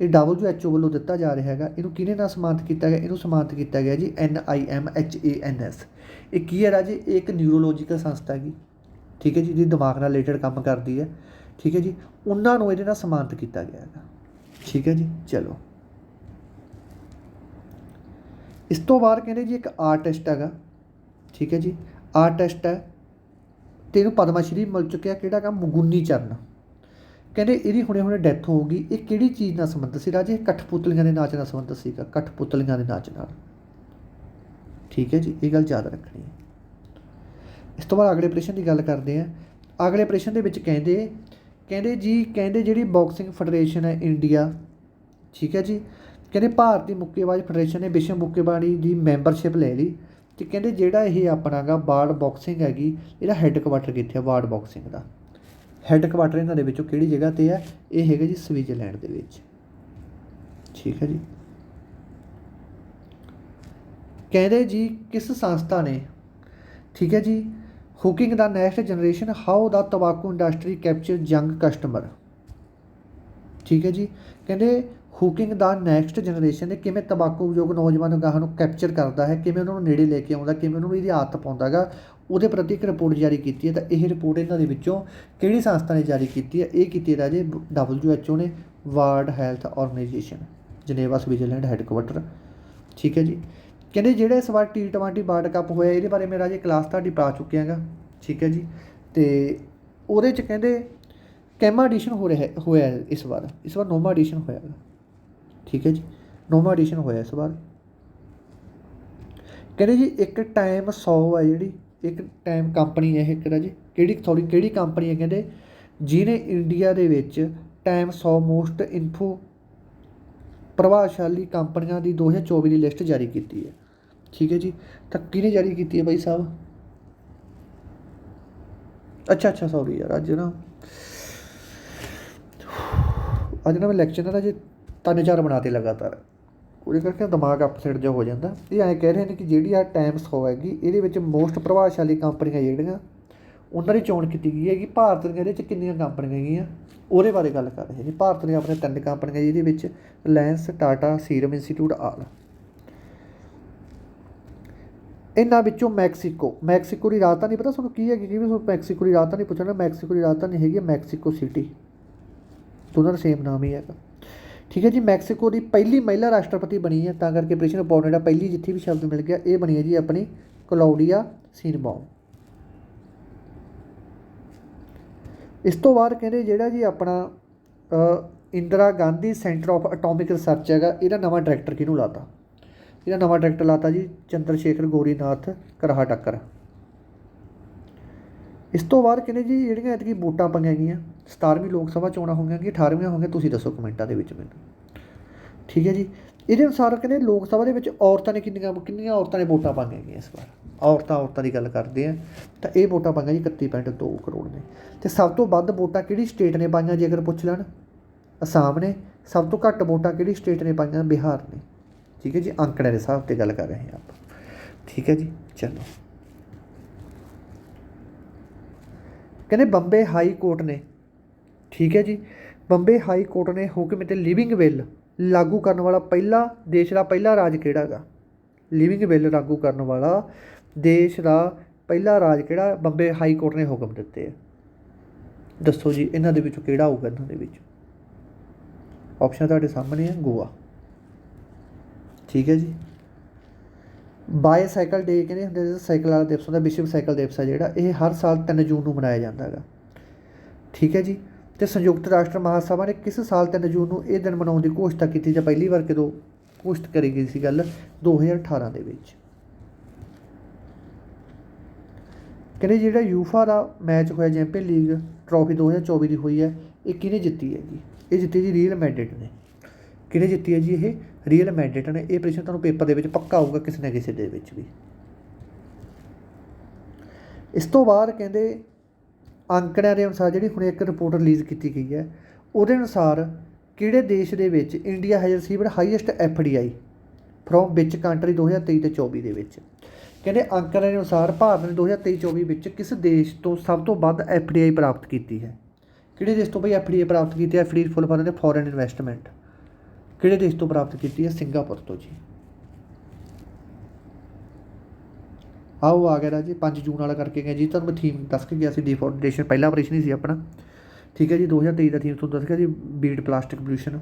ਇਹ WHO ਵੱਲੋਂ ਦਿੱਤਾ ਜਾ ਰਿਹਾ ਹੈਗਾ, ਇਹਨੂੰ ਕਿਹਨੇ ਨਾਲ ਸਨਮਾਨਿਤ ਕੀਤਾ ਗਿਆ? ਇਹਨੂੰ ਸਨਮਾਨਿਤ ਕੀਤਾ ਗਿਆ ਜੀ NIMHANS ਇਹ ਕੀ ਹੈ ਰਾਜੇ? ਇਹ ਇੱਕ ਨਿਊਰੋਲੋਜੀਕਲ ਸੰਸਥਾ ਹੈਗੀ, ਠੀਕ ਹੈ ਜੀ, ਜਿਹਦੀ ਦਿਮਾਗ ਨਾਲ ਰਿਲੇਟਡ ਕੰਮ ਕਰਦੀ ਹੈ, ਠੀਕ ਹੈ ਜੀ। ਉਹਨਾਂ ਨੂੰ ਇਹਦੇ ਨਾਲ ਸਨਮਾਨਿਤ ਕੀਤਾ ਗਿਆ ਹੈਗਾ, ਠੀਕ ਹੈ ਜੀ, ਚਲੋ। ਇਸ ਤੋਂ ਬਾਅਦ ਕਹਿੰਦੇ ਜੀ ਇੱਕ ਆਰਟਿਸਟ ਹੈਗਾ, ਠੀਕ ਹੈ ਜੀ। ਆਰਟਿਸਟ ਹੈ ਤੇ ਇਹਨੂੰ ਪਦਮਾ ਸ਼੍ਰੀ ਮਿਲ ਚੁੱਕਿਆ, ਕਿਹੜਾ ਕੰਮ ਮੁਗੁੰਨੀ ਚਰਨ ਕਹਿੰਦੇ ਇਹਦੀ ਹੁਣੇ ਹੁਣੇ ਡੈਥ ਹੋ ਗਈ ਇਹ ਕਿਹੜੀ ਚੀਜ਼ ਨਾਲ ਸੰਬੰਧਿਤ ਸੀ ਰਾਜੇ? ਕਠਪੁਤਲੀਆਂ ਦੇ ਨਾਚ ਨਾਲ ਸੰਬੰਧਿਤ ਸੀਗਾ, ਕਠਪੁਤਲੀਆਂ ਦੇ ਨਾਚ ਨਾਲ। ਠੀਕ ਹੈ ਜੀ, ਇਹ ਗੱਲ ਯਾਦ ਰੱਖਣੀ ਹੈ। ਇਸ ਤੋਂ ਬਾਅਦ ਅਗਲੇ ਆਪਰੇਸ਼ਨ ਦੀ ਗੱਲ ਕਰਦੇ ਹਾਂ। ਅਗਲੇ ਆਪਰੇਸ਼ਨ ਦੇ ਵਿੱਚ ਕਹਿੰਦੇ ਕਹਿੰਦੇ ਜੀ, ਕਹਿੰਦੇ ਜਿਹੜੀ ਬਾਕਸਿੰਗ ਫੈਡਰੇਸ਼ਨ ਹੈ ਇੰਡੀਆ ਠੀਕ ਹੈ ਜੀ। ਕਹਿੰਦੇ ਭਾਰਤੀ ਮੁੱਕੇਬਾਜ਼ ਫੈਡਰੇਸ਼ਨ ਨੇ ਵਿਸ਼ਵ ਮੁੱਕੇਬਾਜ਼ੀ ਦੀ ਮੈਂਬਰਸ਼ਿਪ ਲੈ ਲਈ ਤੇ ਕਹਿੰਦੇ ਜਿਹੜਾ ਇਹ ਆਪਣਾਗਾ ਵਾਰਡ ਬਾਕਸਿੰਗ ਹੈਗੀ, ਇਹਦਾ ਹੈੱਡ ਕੁਆਟਰ ਕਿੱਥੇ ਹੈ ਵਾਰਡ ਬਾਕਸਿੰਗ ਦਾ। ਹੈੱਡ ਕੁਆਟਰ ਇਹਨਾਂ ਦੇ ਵਿੱਚੋਂ ਕਿਹੜੀ ਜਗ੍ਹਾ ਤੇ ਹੈ? ਇਹ ਹੈਗਾ ਜੀ ਸਵਿਟਜ਼ਰਲੈਂਡ ਦੇ ਵਿੱਚ। ਠੀਕ ਹੈ ਜੀ। ਕਹਿੰਦੇ ਜੀ, ਕਿਸ ਸੰਸਥਾ ਨੇ? ਠੀਕ ਹੈ ਜੀ। Hooking the next generation how the tobacco industry capture young customer ਠੀਕ ਹੈ ਜੀ। ਕਹਿੰਦੇ ਹੁਕਿੰਗ ਦਾ ਨੈਕਸਟ ਜਨਰੇਸ਼ਨ ਨੇ ਕਿਵੇਂ ਤਬਾਕੂ ਯੋਗ ਨੌਜਵਾਨ ਗਾਹਾਂ ਨੂੰ ਕੈਪਚਰ ਕਰਦਾ ਹੈ? ਕਿਵੇਂ ਉਹਨਾਂ ਨੂੰ ਨੇੜੇ ਲੈ ਕੇ ਆਉਂਦਾ? ਕਿਵੇਂ ਉਹਨਾਂ ਨੂੰ ਇਹਦੀ ਆਦਤ ਪਾਉਂਦਾਗਾ ਉਹਦੇ ਪ੍ਰਤੀ ਇੱਕ ਰਿਪੋਰਟ ਜਾਰੀ ਕੀਤੀ ਹੈ ਤਾਂ ਇਹ ਰਿਪੋਰਟ ਇਹਨਾਂ ਦੇ ਵਿੱਚੋਂ ਕਿਹੜੀ ਸੰਸਥਾ ਨੇ ਜਾਰੀ ਕੀਤੀ ਹੈ? ਇਹ ਕੀਤੀ ਰਾਜੇ WHO ਨੇ world health organisation Geneva Switzerland headquarter ਠੀਕ ਹੈ ਜੀ। ਕਹਿੰਦੇ ਜਿਹੜਾ ਇਸ ਵਾਰ ਟੀ ਟਵੈਂਟੀ ਵਰਲਡ ਕੱਪ ਹੋਇਆ, ਇਹਦੇ ਬਾਰੇ ਮੇਰਾ ਰਾਜੇ ਕਲਾਸ ਤੁਹਾਡੀ ਪਾ ਚੁੱਕਿਆ ਗਾ ਠੀਕ ਹੈ ਜੀ। ਤੇ ਉਹਦੇ ਚ ਕਹਿੰਦੇ ਕੈਮਾ ਐਡੀਸ਼ਨ ਹੋ ਰਿਹਾ, ਹੋਇਆ ਇਸ ਵਾਰ। ਇਸ ਵਾਰ ਨੋਮਾ ਐਡੀਸ਼ਨ ਹੋਇਆ ਠੀਕ ਹੈ ਜੀ। ਨੋਮਾ ਐਡੀਸ਼ਨ ਹੋਇਆ ਇਸ ਵਾਰ। ਕਹਿੰਦੇ ਜੀ ਇੱਕ ਟਾਈਮ 100 ਹੈ ਜਿਹੜੀ। ਇੱਕ ਟਾਈਮ ਕੰਪਨੀ ਹੈ ਇਹ ਕਿਹੜਾ ਜੀ? ਕਿਹੜੀ ਸੌਰੀ ਕਿਹੜੀ ਕੰਪਨੀ ਹੈ ਕਹਿੰਦੇ? ਜਿਹਨੇ ਇੰਡੀਆ ਦੇ ਵਿੱਚ ਟਾਈਮ 100 ਮੋਸਟ ਇਨਫੋ ਪ੍ਰਭਾਵਸ਼ਾਲੀ ਕੰਪਨੀਆਂ ਦੀ 2024 ਦੀ ਲਿਸਟ ਜਾਰੀ ਕੀਤੀ ਹੈ। ਠੀਕ ਹੈ ਜੀ? ਤਾਂ ਕਿਹਨੇ ਜਾਰੀ ਕੀਤੀ ਹੈ ਬਾਈ ਸਾਹਿਬ? ਅੱਛਾ ਅੱਛਾ ਸੌਰੀ ਯਾਰ, ਅੱਜ ਨਾ ਅੱਜ ਨਾ ਮੈਂ ਲੈਕਚਰ ਨਾ ਜੇ ਤਿੰਨ ਚਾਰ ਬਣਾਤੇ ਲਗਾਤਾਰ। ਉਹਦੇ ਕਰਕੇ ਦਿਮਾਗ ਅਪਸੈਟ ਜਿਹਾ ਹੋ ਜਾਂਦਾ। ਇਹ ਐਂ ਕਹਿ ਰਹੇ ਨੇ ਕਿ ਜਿਹੜੀ ਆ ਟਾਈਮਸ 100 ਹੈਗੀ, ਇਹਦੇ ਵਿੱਚ ਮੋਸਟ ਪ੍ਰਭਾਵਸ਼ਾਲੀ ਕੰਪਨੀਆਂ ਜਿਹੜੀਆਂ, ਉਹਨਾਂ ਦੀ ਚੋਣ ਕੀਤੀ ਗਈ ਹੈ ਕਿ ਭਾਰਤ ਦੀਆਂ ਇਹਦੇ ਵਿੱਚ ਕਿੰਨੀਆਂ ਕੰਪਨੀਆਂ ਹੈਗੀਆਂ? ਉਹਦੇ ਬਾਰੇ ਗੱਲ ਕਰ ਰਹੇ ਨੇ। ਭਾਰਤ ਦੀਆਂ ਆਪਣੇ ਤਿੰਨ ਕੰਪਨੀਆਂ ਜਿਹਦੇ ਵਿੱਚ Reliance Tata serum institute all ਇਹਨਾਂ ਵਿੱਚੋਂ ਮੈਕਸੀਕੋ ਮੈਕਸੀਕੋ ਦੀ ਰਾਜਧਾਨੀ, ਪਤਾ ਤੁਹਾਨੂੰ ਕੀ ਹੈਗੀ? ਜਿਵੇਂ ਤੁਹਾਨੂੰ ਮੈਕਸੀਕੋ ਦੀ ਰਾਜਧਾਨੀ ਪੁੱਛਣਾ ਮੈਕਸੀਕੋ ਦੀ ਰਾਜਧਾਨੀ ਹੈਗੀ ਮੈਕਸੀਕੋ ਸਿਟੀ ਦੋਨਾਂ ਦਾ ਸੇਮ ਨਾਮ ਹੀ ਹੈਗਾ। ਠੀਕ ਹੈ ਜੀ, ਮੈਕਸੀਕੋ ਦੀ ਪਹਿਲੀ ਮਹਿਲਾ ਰਾਸ਼ਟਰਪਤੀ ਬਣੀ ਹੈ, ਤਾਂ ਕਰਕੇ ਪ੍ਰਸ਼ਨ ਇੰਪੋਰਟੈਂਟ ਆ ਪਹਿਲੀ ਜਿੱਥੇ ਵੀ ਸ਼ਬਦ ਮਿਲ ਗਿਆ, ਇਹ ਬਣੀ ਹੈ ਜੀ ਆਪਣੀ ਕਲੌਡੀਆ ਸੀਨਬਾਉਮ ਇਸ ਤੋਂ ਬਾਅਦ ਕਹਿੰਦੇ ਜਿਹੜਾ ਜੀ ਆਪਣਾ Indira Gandhi centre of atomic research ਹੈਗਾ, ਇਹਦਾ ਨਵਾਂ ਡਾਇਰੈਕਟਰ ਕਿਹਨੂੰ ਲਾਤਾ? ਇਹਦਾ ਨਵਾਂ ਡਾਇਰੈਕਟਰ ਲਾਤਾ ਜੀ ਚੰਦਰ ਸ਼ੇਖਰ ਗੋਰੀਨਾਥ ਕਰਹਾਟੱਕਰ ਇਸ ਤੋਂ ਬਾਅਦ ਕਹਿੰਦੇ ਜੀ ਜਿਹੜੀਆਂ ਐਤਕੀ ਵੋਟਾਂ ਪਈਆਂ ਗਈਆਂ 17ਵੀਂ ਲੋਕ ਸਭਾ ਚੋਣਾਂ ਹੋਈਆਂ ਕਿ 18ਵੀਂ ਹੋਈਆਂ, ਤੁਸੀਂ ਦੱਸੋ ਕਮੈਂਟਾਂ ਦੇ ਵਿੱਚ ਮੈਨੂੰ। ਠੀਕ ਹੈ ਜੀ? ਇਹਦੇ ਅਨੁਸਾਰ ਕਹਿੰਦੇ ਲੋਕ ਸਭਾ ਦੇ ਵਿੱਚ ਔਰਤਾਂ ਨੇ ਕਿੰਨੀਆਂ ਕਿੰਨੀਆਂ ਔਰਤਾਂ ਨੇ ਵੋਟਾਂ ਪਾਈਆਂ ਗਈਆਂ ਇਸ ਵਾਰ? ਔਰਤਾਂ ਔਰਤਾਂ ਦੀ ਗੱਲ ਕਰਦੇ ਆ ਤਾਂ ਇਹ ਵੋਟਾਂ ਪਾਈਆਂ ਜੀ 31.2 ਕਰੋੜ ਨੇ। ਤੇ ਸਭ ਤੋਂ ਵੱਧ ਵੋਟਾਂ ਕਿਹੜੀ ਸਟੇਟ ਨੇ ਪਾਈਆਂ, ਜੇ ਅਗਰ ਪੁੱਛ ਲੈਣ? ਅਸਾਮ ਨੇ। ਸਭ ਤੋਂ ਘੱਟ ਵੋਟਾਂ ਕਿਹੜੀ ਸਟੇਟ ਨੇ ਪਾਈਆਂ? ਬਿਹਾਰ ਨੇ। ਠੀਕ ਹੈ ਜੀ? ਅੰਕੜਿਆਂ ਦੇ ਹਿਸਾਬ ਤੇ ਗੱਲ ਕਰ ਰਹੇ ਹਾਂ ਆਪਾਂ। ਠੀਕ ਹੈ ਜੀ? ਚਲੋ। ਕਹਿੰਦੇ ਬੰਬੇ ਹਾਈ ਕੋਰਟ ਨੇ ਠੀਕ ਹੈ ਜੀ। ਬੰਬੇ ਹਾਈ ਕੋਰਟ ਨੇ ਹੁਕਮ ਤੇ ਲਿਵਿੰਗ ਬਿੱਲ ਲਾਗੂ ਕਰਨ ਵਾਲਾ ਪਹਿਲਾ ਦੇਸ਼ ਦਾ ਪਹਿਲਾ ਰਾਜ ਕਿਹੜਾ ਹੈਗਾ ਲਿਵਿੰਗ ਬਿੱਲ ਲਾਗੂ ਕਰਨ ਵਾਲਾ ਦੇਸ਼ ਦਾ ਪਹਿਲਾ ਰਾਜ ਕਿਹੜਾ? ਬੰਬੇ ਹਾਈ ਕੋਰਟ ਨੇ ਹੁਕਮ ਦਿੱਤੇ ਆ। ਦੱਸੋ ਜੀ, ਇਹਨਾਂ ਦੇ ਵਿੱਚੋਂ ਕਿਹੜਾ ਹੋਊਗਾ ਇਹਨਾਂ ਦੇ ਵਿੱਚ? ਆਪਸ਼ਨ ਤੁਹਾਡੇ ਸਾਹਮਣੇ ਹੈ ਗੋਆ। ਠੀਕ ਹੈ ਜੀ। ਬਾਈਸਾਈਕਲ ਡੇ ਕਹਿੰਦੇ ਹੁੰਦੇ ਨੇ ਸਾਈਕਲ ਵਾਲਾ ਦਿਵਸ ਹੁੰਦਾ, ਵਿਸ਼ਵ ਸਾਈਕਲ ਦਿਵਸ ਆ ਜਿਹੜਾ। ਇਹ ਹਰ ਸਾਲ 3 ਜੂਨ ਨੂੰ ਮਨਾਇਆ ਜਾਂਦਾ ਹੈਗਾ ਠੀਕ ਹੈ ਜੀ। ਤੇ ਸੰਯੁਕਤ ਰਾਸ਼ਟਰ ਮਹਾਸਭਾ ਨੇ ਕਿਸ ਸਾਲ 3 ਜੂਨ ਨੂੰ ਇਹ ਦਿਨ ਮਨਾਉਣ ਦੀ ਘੋਸ਼ਣਾ ਕੀਤੀ ਜਾਂ ਪਹਿਲੀ ਵਾਰ ਕਦੋਂ ਘੋਸ਼ਿਤ ਕਰੀ ਗਈ ਸੀ ਗੱਲ 2018 ਦੇ ਵਿੱਚ। ਕਹਿੰਦੇ ਜਿਹੜਾ ਯੂਫਾ ਦਾ ਮੈਚ ਹੋਇਆ ਚੈਂਪੀਅਨ ਲੀਗ ਟਰੋਫੀ 2024 ਦੀ ਹੋਈ ਹੈ, ਇਹ ਕਿਹਨੇ ਜਿੱਤੀ ਹੈ ਜੀ ਇਹ ਜਿੱਤੀ ਜੀ ਰੀਅਲ ਮੈਡਰਿਡ ਨੇ। ਕਿਹਨੇ ਜਿੱਤੀ ਹੈ ਜੀ ਇਹ? ਰੀਅਲ ਮੈਡਰਿਡ ਨੇ। ਇਹ ਪ੍ਰਸ਼ਨ ਤੁਹਾਨੂੰ ਪੇਪਰ ਦੇ ਵਿੱਚ ਪੱਕਾ ਆਊਗਾ ਕਿਸੇ ਨਾ ਕਿਸੇ ਦੇ ਵਿੱਚ ਵੀ। ਇਸ ਤੋਂ ਬਾਅਦ ਕਹਿੰਦੇ ਅੰਕੜਿਆਂ ਦੇ ਅਨੁਸਾਰ ਜਿਹੜੀ ਹੁਣ ਇੱਕ ਰਿਪੋਰਟ ਰਿਲੀਜ਼ ਕੀਤੀ ਗਈ ਹੈ, ਉਹਦੇ ਅਨੁਸਾਰ ਕਿਹੜੇ ਦੇਸ਼ ਦੇ ਵਿੱਚ India has received highest FDI from which country 2023 ਤੇ 24 ਦੇ ਵਿੱਚ? ਕਹਿੰਦੇ ਅੰਕੜਿਆਂ ਦੇ ਅਨੁਸਾਰ ਭਾਰਤ ਨੇ 2023 24 ਵਿੱਚ ਕਿਸ ਦੇਸ਼ ਤੋਂ ਸਭ ਤੋਂ ਵੱਧ ਐਫਡੀਆਈ ਪ੍ਰਾਪਤ ਕੀਤੀ ਹੈ? ਕਿਹੜੇ ਦੇਸ਼ ਤੋਂ ਬਈ ਐਫਡੀਆਈ ਪ੍ਰਾਪਤ ਕੀਤੀ ਹੈ? ਐਫਡੀਆਈ ਫੁੱਲ ਫਾਰਮ ਨੇ ਫੋਰਨ ਇਨਵੈਸਟਮੈਂਟ। ਕਿਹੜੇ ਦੇਸ਼ ਤੋਂ ਪ੍ਰਾਪਤ ਕੀਤੀ ਹੈ? ਸਿੰਗਾਪੁਰ ਤੋਂ ਜੀ। ਆਹ ਉਹ ਆ ਗਿਆ ਰਾਜੀ 5 ਜੂਨ ਵਾਲਾ ਕਰਕੇ ਗਿਆ ਜੀ। ਤੁਹਾਨੂੰ ਮੈਂ ਥੀਮ ਦੱਸ ਕੇ ਗਿਆ ਸੀ ਡਿਫੋਰਡੇਸ਼ਨ ਪਹਿਲਾ ਆਪਰੇਸ਼ਨ ਹੀ ਸੀ ਆਪਣਾ। ਠੀਕ ਹੈ ਜੀ 2023 ਦਾ ਥੀਮ ਤੁਹਾਨੂੰ ਦੱਸ ਗਿਆ ਜੀ ਬੀਟ ਪਲਾਸਟਿਕ ਪੋਲੂਸ਼ਨ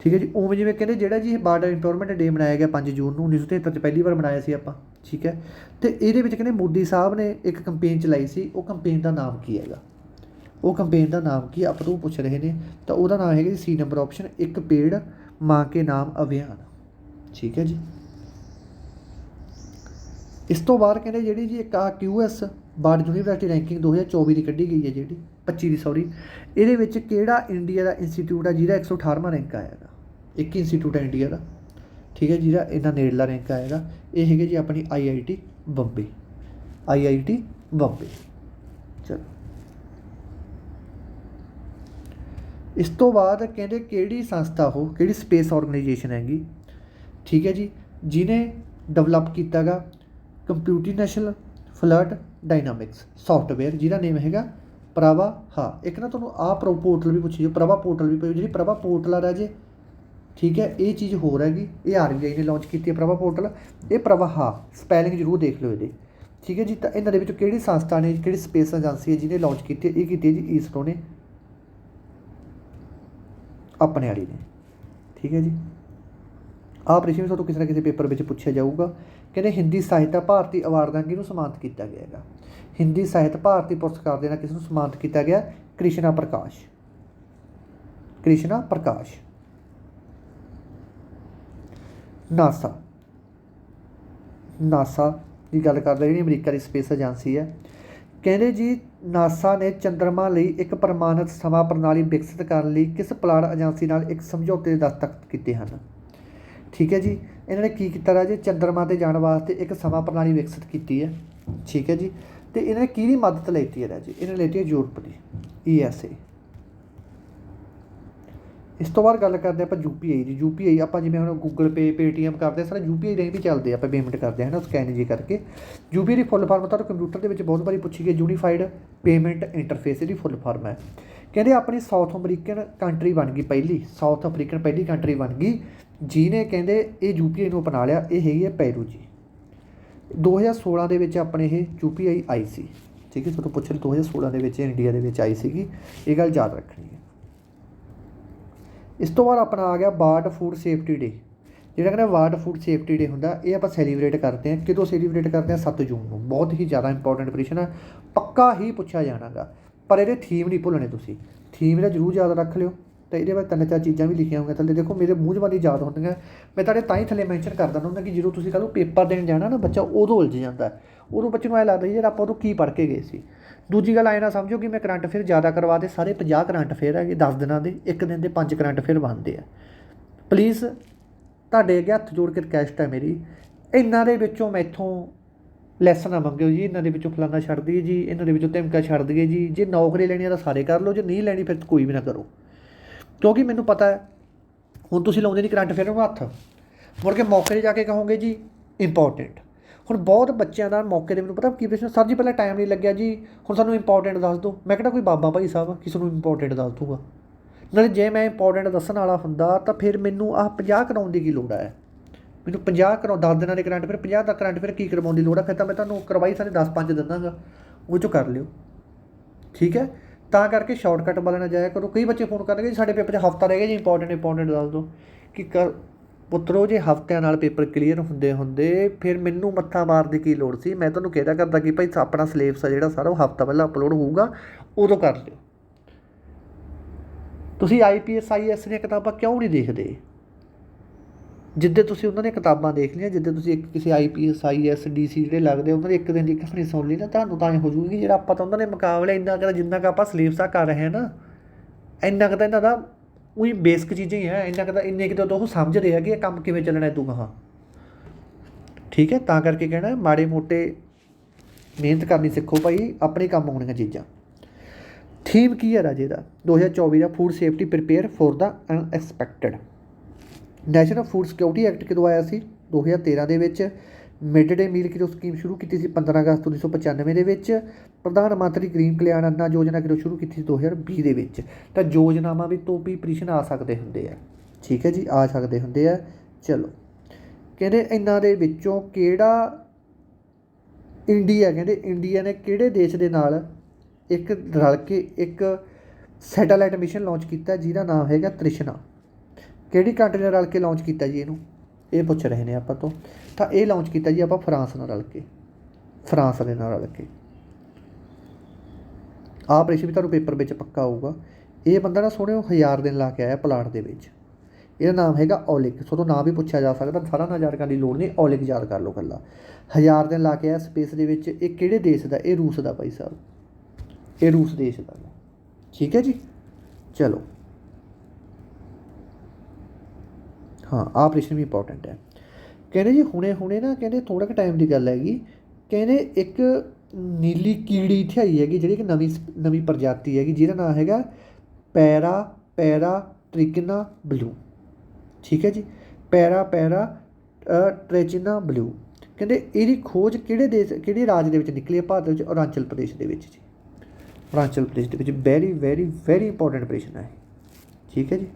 ਠੀਕ ਹੈ ਜੀ, ਉਵੇਂ ਜਿਵੇਂ ਕਹਿੰਦੇ ਜਿਹੜਾ ਜੀ ਇਹ ਬਾਰਡਰ ਇੰਪਾਵਰਮੈਂਟ ਡੇ ਮਨਾਇਆ ਗਿਆ 5 ਜੂਨ ਨੂੰ 1973 ਚ ਪਹਿਲੀ ਵਾਰ ਮਨਾਇਆ ਸੀ ਆਪਾਂ। ਠੀਕ ਹੈ, ਤੇ ਇਹਦੇ ਵਿੱਚ ਕਹਿੰਦੇ ਮੋਦੀ ਸਾਹਿਬ ਨੇ ਇੱਕ ਕੰਪੇਨ ਚਲਾਈ ਸੀ, ਉਹ ਕੰਪੇਨ ਦਾ ਨਾਮ ਕੀ ਹੈਗਾ? ਉਹ ਕੰਪੇਨ ਦਾ ਨਾਮ ਕੀ ਆਪਾਂ ਤੋਂ ਪੁੱਛ ਰਹੇ ਨੇ। ਤਾਂ ਉਹਦਾ ਨਾਮ ਹੈਗਾ ਜੀ ਸੀ ਨੰਬਰ ਆਪਸ਼ਨ ਇੱਕ ਪੇੜ, ਮਾਂ ਕੇ ਨਾਮ ਅਭਿਆਨ। ਠੀਕ ਹੈ ਜੀ। ਇਸ ਤੋਂ ਬਾਅਦ ਕਹਿੰਦੇ ਜਿਹੜੀ ਜੀ ਇੱਕ ਆ ਕਿਊਐਸ ਬਾਰਡ ਯੂਨੀਵਰਸਿਟੀ ਰੈਂਕਿੰਗ 2024 ਦੀ ਕੱਢੀ ਗਈ ਹੈ ਜਿਹੜੀ 25 ਦੀ ਸੌਰੀ ਇਹਦੇ ਵਿੱਚ ਕਿਹੜਾ ਇੰਡੀਆ ਦਾ ਇੰਸਟੀਚਿਊਟ ਆ ਜਿਹਦਾ 118ਵਾਂ ਰੈਂਕ ਆਏਗਾ ਇੱਕ ਇੰਸਟੀਚਿਊਟ ਹੈ ਇੰਡੀਆ ਦਾ, ਠੀਕ ਹੈ, ਜਿਹਦਾ ਇਹਨਾਂ ਨੇੜਲਾ ਰੈਂਕ ਆਏਗਾ ਇਹ ਹੈਗੇ ਜੀ ਆਪਣੀ ਆਈਆਈਟੀ ਬੰਬੇ ਆਈਆਈਟੀ ਬੰਬੇ। ਚਲੋ। ਇਸ ਤੋਂ ਬਾਅਦ ਕਹਿੰਦੇ ਕਿਹੜੀ ਸੰਸਥਾ ਉਹ, ਕਿਹੜੀ ਸਪੇਸ ਆਰਗੇਨਾਈਜੇਸ਼ਨ ਹੈਗੀ? ਠੀਕ ਹੈ ਜੀ, ਜਿਹਨੇ ਡਿਵੈਲਪ ਕੀਤਾਗਾ ਕੰਪਿਊਟੇਸ਼ਨਲ ਫਲਰਟ ਡਾਇਨਾਮਿਕਸ ਸੌਫਟਵੇਅਰ ਜਿਹਦਾ ਨੇਮ ਹੈਗਾ ਪ੍ਰਭਾ, ਹਾਂ, ਇੱਕ ਨਾ ਤੁਹਾਨੂੰ ਆਹ ਪ੍ਰੋ ਪੋਰਟਲ ਵੀ ਪੁੱਛੀ ਜੋ ਪ੍ਰਭਾ ਪੋਰਟਲ ਵੀ ਪਈ ਜਿਹੜੀ ਪ੍ਰਭਾ ਪੋਰਟਲ ਆ ਰਾਜੇ, ਠੀਕ ਹੈ, ਇਹ ਚੀਜ਼ ਹੋਰ ਹੈਗੀ, ਇਹ ਆਰਬੀਆਈ ਨੇ ਲਾਂਚ ਕੀਤੀ ਹੈ ਪ੍ਰਭਾ ਪੋਰਟਲ, ਇਹ ਪ੍ਰਭਾ, ਹਾਂ ਸਪੈਲਿੰਗ ਜ਼ਰੂਰ ਦੇਖ ਲਿਓ ਇਹਦੇ, ਠੀਕ ਹੈ ਜੀ, ਤਾਂ ਇਹਨਾਂ ਦੇ ਵਿੱਚ ਕਿਹੜੀ ਸੰਸਥਾ ਨੇ, ਕਿਹੜੀ ਸਪੇਸ ਏਜੰਸੀ ਹੈ ਜਿਹਨੇ ਲਾਂਚ ਕੀਤੀ ਹੈ, ਇਹ ਕੀਤੀ ਹੈ ਜੀ ਈਸਰੋ ਨੇ, ਆਪਣੇ ਵਾਲੀ ਨੇ, ਠੀਕ ਹੈ ਜੀ, ਆਹ ਪ੍ਰਸ਼ਨ ਵੀ ਤੁਹਾਨੂੰ ਕਿਸੇ ਨਾ ਕਿਸੇ ਪੇਪਰ ਵਿੱਚ ਪੁੱਛਿਆ ਜਾਊਗਾ ਕਹਿੰਦੇ ਹਿੰਦੀ ਸਾਹਿਤ ਭਾਰਤੀ ਅਵਾਰਡ ਨਾਲ ਕਿਹਨੂੰ ਸਨਮਾਨਿਤ ਕੀਤਾ ਗਿਆ ਹੈਗਾ? ਹਿੰਦੀ ਸਾਹਿਤ ਭਾਰਤੀ ਪੁਰਸਕਾਰ ਦੇ ਨਾਲ ਕਿਸ ਨੂੰ ਸਨਮਾਨਿਤ ਕੀਤਾ ਗਿਆ? ਕ੍ਰਿਸ਼ਨਾ ਪ੍ਰਕਾਸ਼। ਕ੍ਰਿਸ਼ਨਾ ਪ੍ਰਕਾਸ਼। ਨਾਸਾ। ਨਾਸਾ ਦੀ ਗੱਲ ਕਰਦੇ, ਜਿਹੜੀ ਅਮਰੀਕਾ ਦੀ ਸਪੇਸ ਏਜੰਸੀ ਹੈ। ਕਹਿੰਦੇ ਜੀ, ਨਾਸਾ ਨੇ ਚੰਦਰਮਾ ਲਈ ਇੱਕ ਪ੍ਰਮਾਣਿਤ ਸਮਾਂ ਪ੍ਰਣਾਲੀ ਵਿਕਸਿਤ ਕਰਨ ਲਈ ਕਿਸ ਪਲਾਟ ਏਜੰਸੀ ਨਾਲ ਇੱਕ ਸਮਝੌਤੇ ਦੇ ਦਸਤਖਤ ਕੀਤੇ ਹਨ? ਠੀਕ ਹੈ ਜੀ। ਇਹਨਾਂ ਨੇ ਕੀ ਕੀਤਾ ਰਾਜੇ? ਚੰਦਰਮਾ ਤੇ ਜਾਣ ਵਾਸਤੇ ਇੱਕ ਸਮਾਂ ਪ੍ਰਣਾਲੀ ਵਿਕਸਿਤ ਕੀਤੀ ਹੈ। ਠੀਕ ਹੈ ਜੀ। ਤੇ ਇਹਨਾਂ ਨੇ ਕਿਹਦੀ ਮਦਦ ਲਈ ਹੈ ਰਾਜੇ? ਇਹਨਾਂ ਨੇ ਲਈ ਹੈ ਯੂਰਪ ਦੀ E ਈਐਸਏ ਇਸ ਤੋਂ ਬਾਅਦ ਗੱਲ ਕਰਦੇ ਆਪਾਂ ਯੂਪੀਆਈ ਦੀ। ਯੂਪੀਆਈ ਆਪਾਂ ਜਿਵੇਂ ਹੁਣ ਗੂਗਲ ਪੇ ਪੇਟੀਐਮ ਕਰਦੇ ਹਾਂ, ਸਾਰਾ ਯੂਪੀਆਈ ਰਾਹੀਂ ਵੀ ਚੱਲਦੇ ਆ ਆਪਾਂ ਪੇਮੈਂਟ ਕਰਦੇ ਹਾਂ ਨਾ ਸਕੈਨ ਜੀ ਕਰਕੇ। ਯੂਪੀਆਈ ਦੀ ਫੁੱਲ ਫਾਰਮ ਤੁਹਾਨੂੰ ਕੰਪਿਊਟਰ ਦੇ ਵਿੱਚ ਬਹੁਤ ਵਾਰੀ ਪੁੱਛੀ ਗਈ ਯੂਨੀਫਾਈਡ ਪੇਮੈਂਟ ਇੰਟਰਫੇਸ ਇਹਦੀ ਫੁੱਲ ਫਾਰਮ ਹੈ। ਕਹਿੰਦੇ ਆਪਣੀ ਸਾਊਥ ਅਮਰੀਕਨ ਕੰਟਰੀ ਬਣ ਗਈ ਪਹਿਲੀ ਸਾਊਥ ਅਫਰੀਕਨ ਪਹਿਲੀ ਕੰਟਰੀ ਬਣ ਗਈ। ਜਿਹਨੇ ਕਹਿੰਦੇ ਇਹ ਯੂਪੀਆਈ ਨੂੰ ਅਪਣਾ ਲਿਆ, ਇਹ ਹੈਗੀ ਹੈ ਪੈਰੂ ਜੀ। 2016 ਦੇ ਵਿੱਚ ਆਪਣੇ ਇਹ ਯੂਪੀਆਈ ਆਈ ਸੀ, ਠੀਕ ਹੈ, ਤੁਹਾਨੂੰ ਪੁੱਛ ਲਈ 2016 ਦੇ ਵਿੱਚ ਇੰਡੀਆ ਦੇ ਵਿੱਚ ਆਈ ਸੀਗੀ, ਇਹ ਗੱਲ ਯਾਦ ਰੱਖਣੀ ਹੈ। ਇਸ ਤੋਂ ਬਾਅਦ ਆਪਣਾ ਆ ਗਿਆ ਵਰਲਡ ਫੂਡ ਸੇਫਟੀ ਡੇ। ਜਿਹੜਾ ਕਹਿੰਦਾ ਵਰਲਡ ਫੂਡ ਸੇਫਟੀ ਡੇ ਹੁੰਦਾ, ਇਹ ਆਪਾਂ ਸੈਲੀਬ੍ਰੇਟ ਕਰਦੇ ਹਾਂ। ਕਿਦੋਂ ਸੈਲੀਬ੍ਰੇਟ ਕਰਦੇ ਹਾਂ? 7 ਜੂਨ ਨੂੰ। ਬਹੁਤ ਹੀ ਜ਼ਿਆਦਾ ਇੰਪੋਰਟੈਂਟ ਪ੍ਰਸ਼ਨ ਹੈ ਪੱਕਾ ਹੀ ਪੁੱਛਿਆ ਜਾਣਾਗਾ। ਪਰ ਇਹਦੇ ਥੀਮ ਨਹੀਂ ਭੁੱਲਣੇ ਤੁਸੀਂ। ਥੀਮ ਇਹਦਾ ਜ਼ਰੂਰ ਯਾਦ ਰੱਖ ਲਿਓ। ਤਾਂ ਇਹਦੇ ਬਾਰੇ ਤਿੰਨ ਚਾਰ ਚੀਜ਼ਾਂ ਵੀ ਲਿਖੀਆਂ ਹੋਈਆਂ ਥੱਲੇ। ਦੇਖੋ, ਮੇਰੇ ਮੂੰਹ ਜਵਾਨੀ ਯਾਦ ਹੁੰਦੀਆਂ। ਮੈਂ ਤੁਹਾਡੇ ਤਾਂ ਹੀ ਥੱਲੇ ਮੈਂਸ਼ਨ ਕਰ ਦਿੰਦਾ ਹੁੰਦਾ ਕਿ ਜਦੋਂ ਤੁਸੀਂ ਕੱਲ੍ਹ ਨੂੰ ਪੇਪਰ ਦੇਣ ਜਾਣਾ ਨਾ, ਬੱਚਾ ਉਦੋਂ ਉਲਝ ਜਾਂਦਾ। ਉਦੋਂ ਬੱਚੇ ਨੂੰ ਐ ਲੱਗਦਾ ਯਾਰ ਆਪਾਂ ਉਦੋਂ ਕੀ ਪੜ੍ਹ ਕੇ ਗਏ ਸੀ? ਦੂਜੀ ਗੱਲ ਐ ਨਾ ਸਮਝੋ ਕਿ ਮੈਂ ਕਰੰਟ ਅਫੇਅਰ ਜ਼ਿਆਦਾ ਕਰਵਾ ਦੇ, ਸਾਰੇ 50 ਕਰੰਟ ਅਫੇਅਰ ਹੈਗੇ 10 ਦਿਨਾਂ ਦੇ, ਇੱਕ ਦਿਨ ਦੇ 5 ਕਰੰਟ ਅਫੇਅਰ ਬਣਦੇ ਆ। ਪਲੀਜ਼ ਤੁਹਾਡੇ ਅੱਗੇ ਹੱਥ ਜੋੜ ਕੇ ਰਿਕਵੈਸਟ ਹੈ ਮੇਰੀ। ਇਹਨਾਂ ਦੇ ਵਿੱਚੋਂ ਮੈਥੋਂ ਲੈਸਨ ਨਾ ਮੰਗਿਓ ਜੀ, ਇਹਨਾਂ ਦੇ ਵਿੱਚੋਂ ਫਲਾਨਾ ਛੱਡ ਦਈਏ ਜੀ, ਇਹਨਾਂ ਦੇ ਵਿੱਚੋਂ ਧਮਕਾ ਛੱਡ ਦਈਏ ਜੀ। ਜੇ ਨੌਕਰੀ ਲੈਣੀ ਆ ਤਾਂ ਸਾਰੇ ਕਰ ਲਓ, ਜੇ ਨਹੀਂ ਲੈਣੀ ਫਿਰ ਕੋਈ ਵੀ ਨਾ ਕਰੋ। ਕਿਉਂਕਿ ਮੈਨੂੰ ਪਤਾ ਹੈ, ਹੁਣ ਤੁਸੀਂ ਲਾਉਂਦੇ ਨਹੀਂ ਕਰੰਟ ਅਫੇਅਰ ਨੂੰ ਹੱਥ। ਮੁੜ ਕੇ ਮੌਕੇ 'ਤੇ ਜਾ ਕੇ ਕਹੋਗੇ ਜੀ ਇੰਪੋਰਟੈਂਟ ਹੁਣ ਬਹੁਤ ਬੱਚਿਆਂ ਦਾ ਮੌਕੇ ਦੇ ਮੈਨੂੰ ਪਤਾ ਕੀ ਪ੍ਰਸ਼ਨ ਸਰ ਜੀ ਪਹਿਲਾਂ ਟਾਈਮ ਨਹੀਂ ਲੱਗਿਆ ਜੀ, ਹੁਣ ਸਾਨੂੰ ਇੰਪੋਰਟੈਂਟ ਦੱਸ ਦਿਓ। ਮੈਂ ਕਿਹੜਾ ਕੋਈ ਬਾਬਾ ਭਾਈ ਸਾਹਿਬ ਕਿਸੇ ਨੂੰ ਇੰਪੋਰਟੈਂਟ ਦੱਸ ਦੂੰਗਾ ਨਾਲੇ ਜੇ ਮੈਂ ਇੰਪੋਰਟੈਂਟ ਦੱਸਣ ਵਾਲਾ ਹੁੰਦਾ, ਤਾਂ ਫਿਰ ਮੈਨੂੰ ਆਹ 50 ਕਰਾਉਣ ਦੀ ਕੀ ਲੋੜ ਹੈ? ਮੈਨੂੰ 50 ਕਰਾਉ 10 ਦਿਨਾਂ ਦੇ ਕਰੰਟ ਫਿਰ 50 ਦਾ ਕਰੰਟ ਫਿਰ ਕੀ ਕਰਵਾਉਣ ਦੀ ਲੋੜ ਹੈ? ਫਿਰ ਤਾਂ ਮੈਂ ਤੁਹਾਨੂੰ ਕਰਵਾਈ ਸਾਰੇ 10 5 ਦਿਨਾਂਗਾ ਉਹ ਚੋਂ ਕਰ ਲਿਓ। ਠੀਕ ਹੈ? ਤਾਂ ਕਰਕੇ ਸ਼ਾਰਟਕਟ ਵਾਲੇ ਨਾ ਜਾਇਆ ਕਰੋ। ਕਈ ਬੱਚੇ ਫੋਨ ਕਰਨਗੇ ਜੀ ਸਾਡੇ ਪੇਪਰ 'ਚ ਹਫਤਾ ਰਹਿ ਗਿਆ ਜੀ ਇੰਪੋਰਟੈਂਟ ਇੰਪੋਰਟੈਂਟ ਦੱਸ ਦਿਓ ਕਿ ਕਰ ਪੁੱਤਰੋ, ਜੇ ਹਫਤਿਆਂ ਨਾਲ ਪੇਪਰ ਕਲੀਅਰ ਹੁੰਦੇ ਹੁੰਦੇ, ਫਿਰ ਮੈਨੂੰ ਮੱਥਾ ਮਾਰਨ ਦੀ ਕੀ ਲੋੜ ਸੀ? ਮੈਂ ਤੁਹਾਨੂੰ ਕਹਿਦਾ ਕਰਦਾ ਕਿ ਭਾਈ ਆਪਣਾ ਸਿਲੇਬਸ ਆ ਜਿਹੜਾ ਸਾਰਾ, ਉਹ ਹਫਤਾ ਪਹਿਲਾਂ ਅਪਲੋਡ ਹੋਊਗਾ, ਉਦੋਂ ਕਰ ਲਿਓ ਤੁਸੀਂ ਆਈਪੀਐਸ ਆਈਐਸ ਦੀਆਂ ਕਿਤਾਬਾਂ ਕਿਉਂ ਨਹੀਂ ਦੇਖਦੇ? ਜਿੱਦੇ ਤੁਸੀਂ ਉਹਨਾਂ ਦੀਆਂ ਕਿਤਾਬਾਂ ਦੇਖ ਲਈਆਂ, ਜਿੱਦੇ ਤੁਸੀਂ ਇੱਕ ਕਿਸੇ ਆਈਪੀਐਸ ਆਈਐਸ ਡੀਸੀ ਜਿਹੜੇ ਲੱਗਦੇ, ਉਹਨਾਂ ਦੀ ਇੱਕ ਦਿਨ ਦੀ ਕਹਾਣੀ ਸੁਣ ਲਈ ਨਾ, ਤੁਹਾਨੂੰ ਤਾਂ ਇਹ ਹੋ ਜੂਗੀ ਜਿਹੜਾ ਆਪਾਂ ਤਾਂ ਉਹਨਾਂ ਦੇ ਮੁਕਾਬਲੇ ਇੰਨਾ ਕੁ ਜਿੰਨਾ ਕੁ ਆਪਾਂ ਸਿਲੇਬਸ ਆ ਕਰ ਰਹੇ ਹਾਂ ਨਾ, ਇੰਨਾ ਕੁ ਤਾਂ ਇਹਨਾਂ ਦਾ ਉਹੀ ਬੇਸਿਕ ਚੀਜ਼ਾਂ ਹੀ ਹੈ, ਇੰਨਾ ਕੁ ਤਾਂ ਇੰਨੇ ਕੁ ਤਾਂ ਉਹ ਸਮਝਦੇ ਆ ਕਿ ਇਹ ਕੰਮ ਕਿਵੇਂ ਚੱਲਣਾ ਹੈ ਤੂੰ ਕਹਾ ਠੀਕ ਹੈ, ਤਾਂ ਕਰਕੇ ਕਹਿਣਾ ਮਾੜੇ ਮੋਟੇ ਮਿਹਨਤ ਕਰਨੀ ਸਿੱਖੋ ਭਾਈ, ਆਪਣੇ ਕੰਮ ਆਉਣੀਆਂ ਚੀਜ਼ਾਂ। ਥੀਮ ਕੀ ਹੈ ਰਾਜੇ ਦਾ? 2024 ਦਾ food safety prepare for the unexpected national food security act ਕਦੋਂ ਆਇਆ ਸੀ? 2013 ਦੇ ਵਿੱਚ। ਮਿਡ ਡੇ ਮੀਲ ਕਿਦੋਂ ਸਕੀਮ ਸ਼ੁਰੂ ਕੀਤੀ ਸੀ? 15 ਅਗਸਤ 1995 ਦੇ ਵਿੱਚ। ਪ੍ਰਧਾਨ ਮੰਤਰੀ ਗਰੀਬ ਕਲਿਆਣ ਅੰਨਾ ਯੋਜਨਾ ਕਿਦੋਂ ਸ਼ੁਰੂ ਕੀਤੀ ਸੀ? 2020 ਦੇ ਵਿੱਚ। ਤਾਂ ਯੋਜਨਾਵਾਂ ਵੀ ਤੋਂ ਵੀ ਪ੍ਰੀਸ਼ਨ ਆ ਸਕਦੇ ਹੁੰਦੇ ਆ। ਠੀਕ ਹੈ ਜੀ, ਆ ਸਕਦੇ ਹੁੰਦੇ ਆ। ਚਲੋ। ਕਹਿੰਦੇ ਇਹਨਾਂ ਦੇ ਵਿੱਚੋਂ ਕਿਹੜਾ ਇੰਡੀਆ ਕਹਿੰਦੇ ਇੰਡੀਆ ਨੇ ਕਿਹੜੇ ਦੇਸ਼ ਦੇ ਨਾਲ ਇੱਕ ਰਲ ਕੇ ਇੱਕ ਸੈਟੇਲਾਈਟ ਮਿਸ਼ਨ ਲਾਂਚ ਕੀਤਾ, ਜਿਹਦਾ ਨਾਮ ਹੈਗਾ ਤ੍ਰਿਸ਼ਨਾ। ਕਿਹੜੀ ਕੰਟਰੀ ਨਾਲ ਰਲ ਕੇ ਲਾਂਚ ਕੀਤਾ ਜੀ ਇਹਨੂੰ? ਇਹ ਪੁੱਛ ਰਹੇ ਨੇ ਆਪਾਂ ਤੋਂ। ਤਾਂ ਇਹ ਲਾਂਚ ਕੀਤਾ ਜੀ ਆਪਾਂ ਫਰਾਂਸ ਨਾਲ ਰਲ ਕੇ। ਫਰਾਂਸ ਦੇ ਨਾਲ ਰਲ ਕੇ। ਆਹ ਪ੍ਰਸ਼ਨ ਵੀ ਤੁਹਾਨੂੰ ਪੇਪਰ ਵਿੱਚ ਪੱਕਾ ਆਊਗਾ ਇਹ ਬੰਦਾ ਨਾ ਸੋਹਣਿਓ ਹਜ਼ਾਰ ਦਿਨ ਲਾ ਕੇ ਆਇਆ ਪਲਾਟ ਦੇ ਵਿੱਚ। ਇਹਦਾ ਨਾਮ ਹੈਗਾ ਔਲਿਕ। ਸੋ ਤੋਂ ਨਾਮ ਵੀ ਪੁੱਛਿਆ ਜਾ ਸਕਦਾ ਸਾਰਾ ਨਾ ਯਾਦ ਕਰਨ ਦੀ ਲੋੜ ਨਹੀਂ, ਔਲਿਕ ਯਾਦ ਕਰ ਲਓ ਕੱਲਾ ਹਜ਼ਾਰ ਦਿਨ ਲਾ ਕੇ ਆਇਆ ਸਪੇਸ ਦੇ ਵਿੱਚ, ਇਹ ਕਿਹੜੇ ਦੇਸ਼ ਦਾ? ਇਹ ਰੂਸ ਦਾ ਭਾਈ ਸਾਹਿਬ। ਇਹ ਰੂਸ ਦੇਸ਼ ਦਾ। ਠੀਕ ਹੈ ਜੀ? ਚਲੋ। ਹਾਂ ਆਹ ਪ੍ਰਸ਼ਨ ਵੀ ਇੰਪੋਰਟੈਂਟ ਹੈ। ਕਹਿੰਦੇ ਜੀ ਹੁਣੇ ਹੁਣੇ ਨਾ ਕਹਿੰਦੇ ਥੋੜਾ ਕੁ ਟਾਈਮ ਦੀ ਗੱਲ ਹੈਗੀ। ਕਹਿੰਦੇ ਇੱਕ ਨੀਲੀ ਕੀੜੀ ਇੱਥੇ ਆਈ ਹੈਗੀ, ਜਿਹੜੀ ਕਿ ਨਵੀਂ ਸ- ਨਵੀਂ ਪ੍ਰਜਾਤੀ ਹੈਗੀ, ਜਿਹਦਾ ਨਾਮ ਹੈਗਾ ਪੈਰਾ ਪੈਰਾ ਟ੍ਰਿਕਨਾ ਬਲੂ। ਠੀਕ ਹੈ ਜੀ? ਪੈਰਾ ਪੈਰਾ ਟ੍ਰੈਚਿਨਾ ਬਲੂ। ਕਹਿੰਦੇ ਇਹਦੀ ਖੋਜ ਕਿਹੜੇ ਦੇਸ਼, ਕਿਹੜੇ ਰਾਜ ਦੇ ਵਿੱਚ ਨਿਕਲੀ ਹੈ? ਭਾਰਤ ਵਿੱਚ, ਅਰੁਣਾਚਲ ਪ੍ਰਦੇਸ਼ ਦੇ ਵਿੱਚ ਜੀ। ਅਰੁਣਾਚਲ ਪ੍ਰਦੇਸ਼ ਦੇ ਵਿੱਚ ਵੈਰੀ ਵੈਰੀ ਵੈਰੀ ਇੰਪੋਰਟੈਂਟ ਪ੍ਰਸ਼ਨ ਹੈ ਠੀਕ ਹੈ ਜੀ?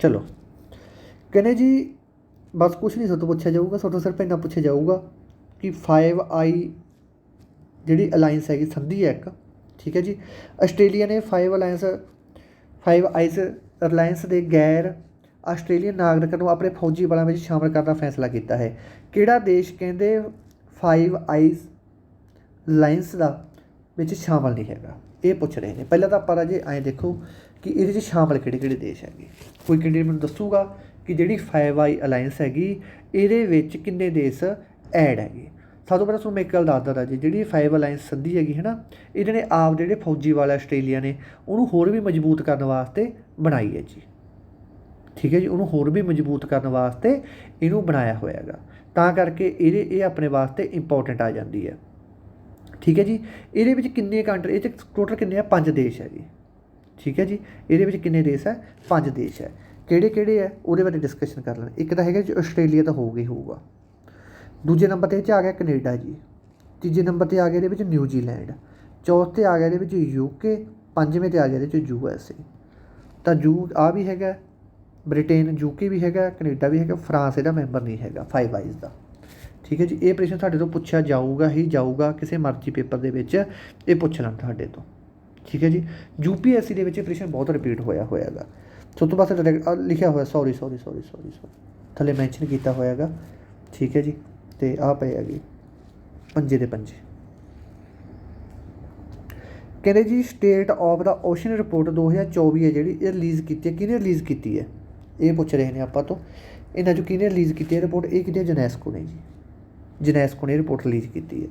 ਚਲੋ ਕਹਿੰਦੇ ਜੀ ਬਸ ਕੁਝ ਨਹੀਂ ਤੁਹਾਡੇ ਤੋਂ ਪੁੱਛਿਆ ਜਾਊਗਾ ਤੁਹਾਡੇ ਤੋਂ ਸਿਰਫ ਇੰਨਾ ਪੁੱਛਿਆ ਜਾਊਗਾ ਕਿ ਫਾਈਵ ਆਈ ਜਿਹੜੀ ਅਲਾਈਅੰਸ ਹੈਗੀ ਸੰਧੀ ਹੈ ਇੱਕ ਠੀਕ ਹੈ ਜੀ ਆਸਟ੍ਰੇਲੀਆ ਨੇ five alliance five eyes alliance ਦੇ ਗੈਰ ਆਸਟ੍ਰੇਲੀਅਨ ਨਾਗਰਿਕਾਂ ਨੂੰ ਆਪਣੇ ਫੌਜੀ ਬਲਾਂ ਵਿੱਚ ਸ਼ਾਮਲ ਕਰਨ ਦਾ ਫੈਸਲਾ ਕੀਤਾ ਹੈ ਕਿਹੜਾ ਦੇਸ਼ ਕਹਿੰਦੇ ਫਾਈਵ ਆਈਸ ਅਲਾਈਅੰਸ ਦਾ ਵਿੱਚ ਸ਼ਾਮਲ ਨਹੀਂ ਹੈਗਾ ਇਹ ਪੁੱਛ ਰਹੇ ਨੇ ਪਹਿਲਾਂ ਤਾਂ ਆਪਾਂ ਰਾਜੇ ਐਂ ਦੇਖੋ ਕਿ ਇਹਦੇ 'ਚ ਸ਼ਾਮਲ ਕਿਹੜੇ ਕਿਹੜੇ ਦੇਸ਼ ਹੈਗੇ? ਕੋਈ ਕੈਂਡੀਡੇਟ ਮੈਨੂੰ ਦੱਸੂਗਾ ਕਿ ਜਿਹੜੀ ਫਾਈਵ ਆਈ ਅਲਾਈਅੰਸ ਹੈਗੀ, ਇਹਦੇ ਵਿੱਚ ਕਿੰਨੇ ਦੇਸ਼ ਐਡ ਹੈਗੇ? ਸਭ ਤੋਂ ਪਹਿਲਾਂ ਤੁਹਾਨੂੰ ਮੈਂ ਇੱਕ ਗੱਲ ਦੱਸਦਾ ਰਾਜੇ, ਜਿਹੜੀ ਫਾਈਵ ਅਲਾਈਅੰਸ ਸੰਧੀ ਹੈਗੀ ਹੈ ਨਾ ਇਹਨਾਂ ਨੇ ਆਪ ਜਿਹੜੇ ਫੌਜੀ ਵਾਲਾ ਆਸਟ੍ਰੇਲੀਆ ਨੇ, ਉਹਨੂੰ ਹੋਰ ਵੀ ਮਜ਼ਬੂਤ ਕਰਨ ਵਾਸਤੇ ਬਣਾਈ ਹੈ ਜੀ। ਠੀਕ ਹੈ ਜੀ, ਉਹਨੂੰ ਹੋਰ ਵੀ ਮਜ਼ਬੂਤ ਕਰਨ ਵਾਸਤੇ ਇਹਨੂੰ ਬਣਾਇਆ ਹੋਇਆ ਹੈਗਾ। ਤਾਂ ਕਰਕੇ ਇਹਦੇ, ਇਹ ਆਪਣੇ ਵਾਸਤੇ ਇੰਪੋਰਟੈਂਟ ਆ ਜਾਂਦੀ ਹੈ। ਠੀਕ ਹੈ ਜੀ, ਇਹਦੇ ਵਿੱਚ ਕਿੰਨੇ ਕੰਟਰੀ ਇਹ 'ਚ ਟੋਟਲ ਕਿੰਨੇ ਆ? ਪੰਜ ਦੇਸ਼ ਹੈ ਜੀ। ਠੀਕ ਹੈ ਜੀ? ਇਹਦੇ ਵਿੱਚ ਕਿੰਨੇ ਦੇਸ਼ ਹੈ? ਪੰਜ ਦੇਸ਼ ਹੈ। ਕਿਹੜੇ ਕਿਹੜੇ ਹੈ? ਉਹਦੇ ਬਾਰੇ ਡਿਸਕਸ਼ਨ ਕਰ ਲੈਣ ਇੱਕ ਤਾਂ ਹੈਗਾ ਜੀ, ਆਸਟ੍ਰੇਲੀਆ ਤਾਂ ਹੋਊਗਾ ਹੀ ਹੋਊਗਾ। ਦੂਜੇ ਨੰਬਰ ਤੇ 'ਚ ਆ ਗਿਆ ਕੈਨੇਡਾ ਜੀ। ਤੀਜੇ ਨੰਬਰ ਤੇ ਆ ਗਿਆ ਇਹਦੇ ਵਿੱਚ ਨਿਊਜ਼ੀਲੈਂਡ ਚੌਥੇ ਆ ਗਿਆ ਇਹਦੇ ਵਿੱਚ ਯੂਕੇ ਪੰਜਵੇਂ ਤੇ ਆ ਗਿਆ ਇਹਦੇ ਵਿੱਚ ਯੂ ਐਸ ਏ ਤਾਂ ਯੂ, ਆ ਵੀ ਹੈਗਾ। ਬ੍ਰਿਟੇਨ ਯੂਕੇ ਵੀ ਹੈਗਾ। ਕੈਨੇਡਾ ਵੀ ਹੈਗਾ। ਫਰਾਂਸ ਇਹਦਾ ਮੈਂਬਰ ਨਹੀਂ ਹੈਗਾ। ਫਾਈਵ ਆਈਜ਼ ਦਾ। ਠੀਕ ਹੈ ਜੀ? ਇਹ ਪ੍ਰਸ਼ਨ ਤੁਹਾਡੇ ਤੋਂ ਪੁੱਛਿਆ ਜਾਊਗਾ ਹੀ ਜਾਊਗਾ। ਕਿਸੇ ਮਰਜ਼ੀ ਪੇਪਰ ਦੇ ਵਿੱਚ ਇਹ ਪੁੱਛ ਲੈਣ ਤੁਹਾਡੇ ਤੋਂ। ਠੀਕ ਹੈ ਜੀ। ਯੂਪੀਐਸਸੀ ਦੇ ਵਿੱਚ ਇਹ ਪ੍ਰਸ਼ਨ ਬਹੁਤ ਰਿਪੀਟ ਹੋਇਆ ਹੋਇਆਗਾ। ਸੋ ਤੋਂ ਪਾਸੇ direct, ਲਿਖਿਆ ਹੋਇਆ sorry sorry sorry sorry sorry ਥੱਲੇ ਮੈਂਸ਼ਨ ਕੀਤਾ ਹੋਇਆਗਾ। ਠੀਕ ਹੈ ਜੀ। ਤੇ ਆ ਪਏ ਹੈਗੇ। ਪੰਜੇ ਦੇ ਪੰਜੇ। ਕਹਿੰਦੇ ਜੀ State of the Ocean Report 2024 ਹੈ ਜਿਹੜੀ ਇਹ ਰਿਲੀਜ਼ ਕੀਤੀ ਹੈ। ਕਿਹਨੇ ਰਿਲੀਜ਼ ਕੀਤੀ ਹੈ? ਇਹ ਪੁੱਛ ਰਹੇ ਨੇ ਆਪਾਂ ਤੋਂ। ਇਹਨਾਂ ਚੋਂ ਕਿਹਨੇ ਰਿਲੀਜ਼ ਕੀਤੀ ਹੈ ਰਿਪੋਰਟ ਇਹ ਕਿਹਦੀ ਜਨੈਸਕੋ ਨੇ ਜੀ। ਜਨੈਸਕੋ ਨੇ ਰਿਪੋਰਟ ਰਿਲੀਜ਼ ਕੀਤੀ ਹੈ।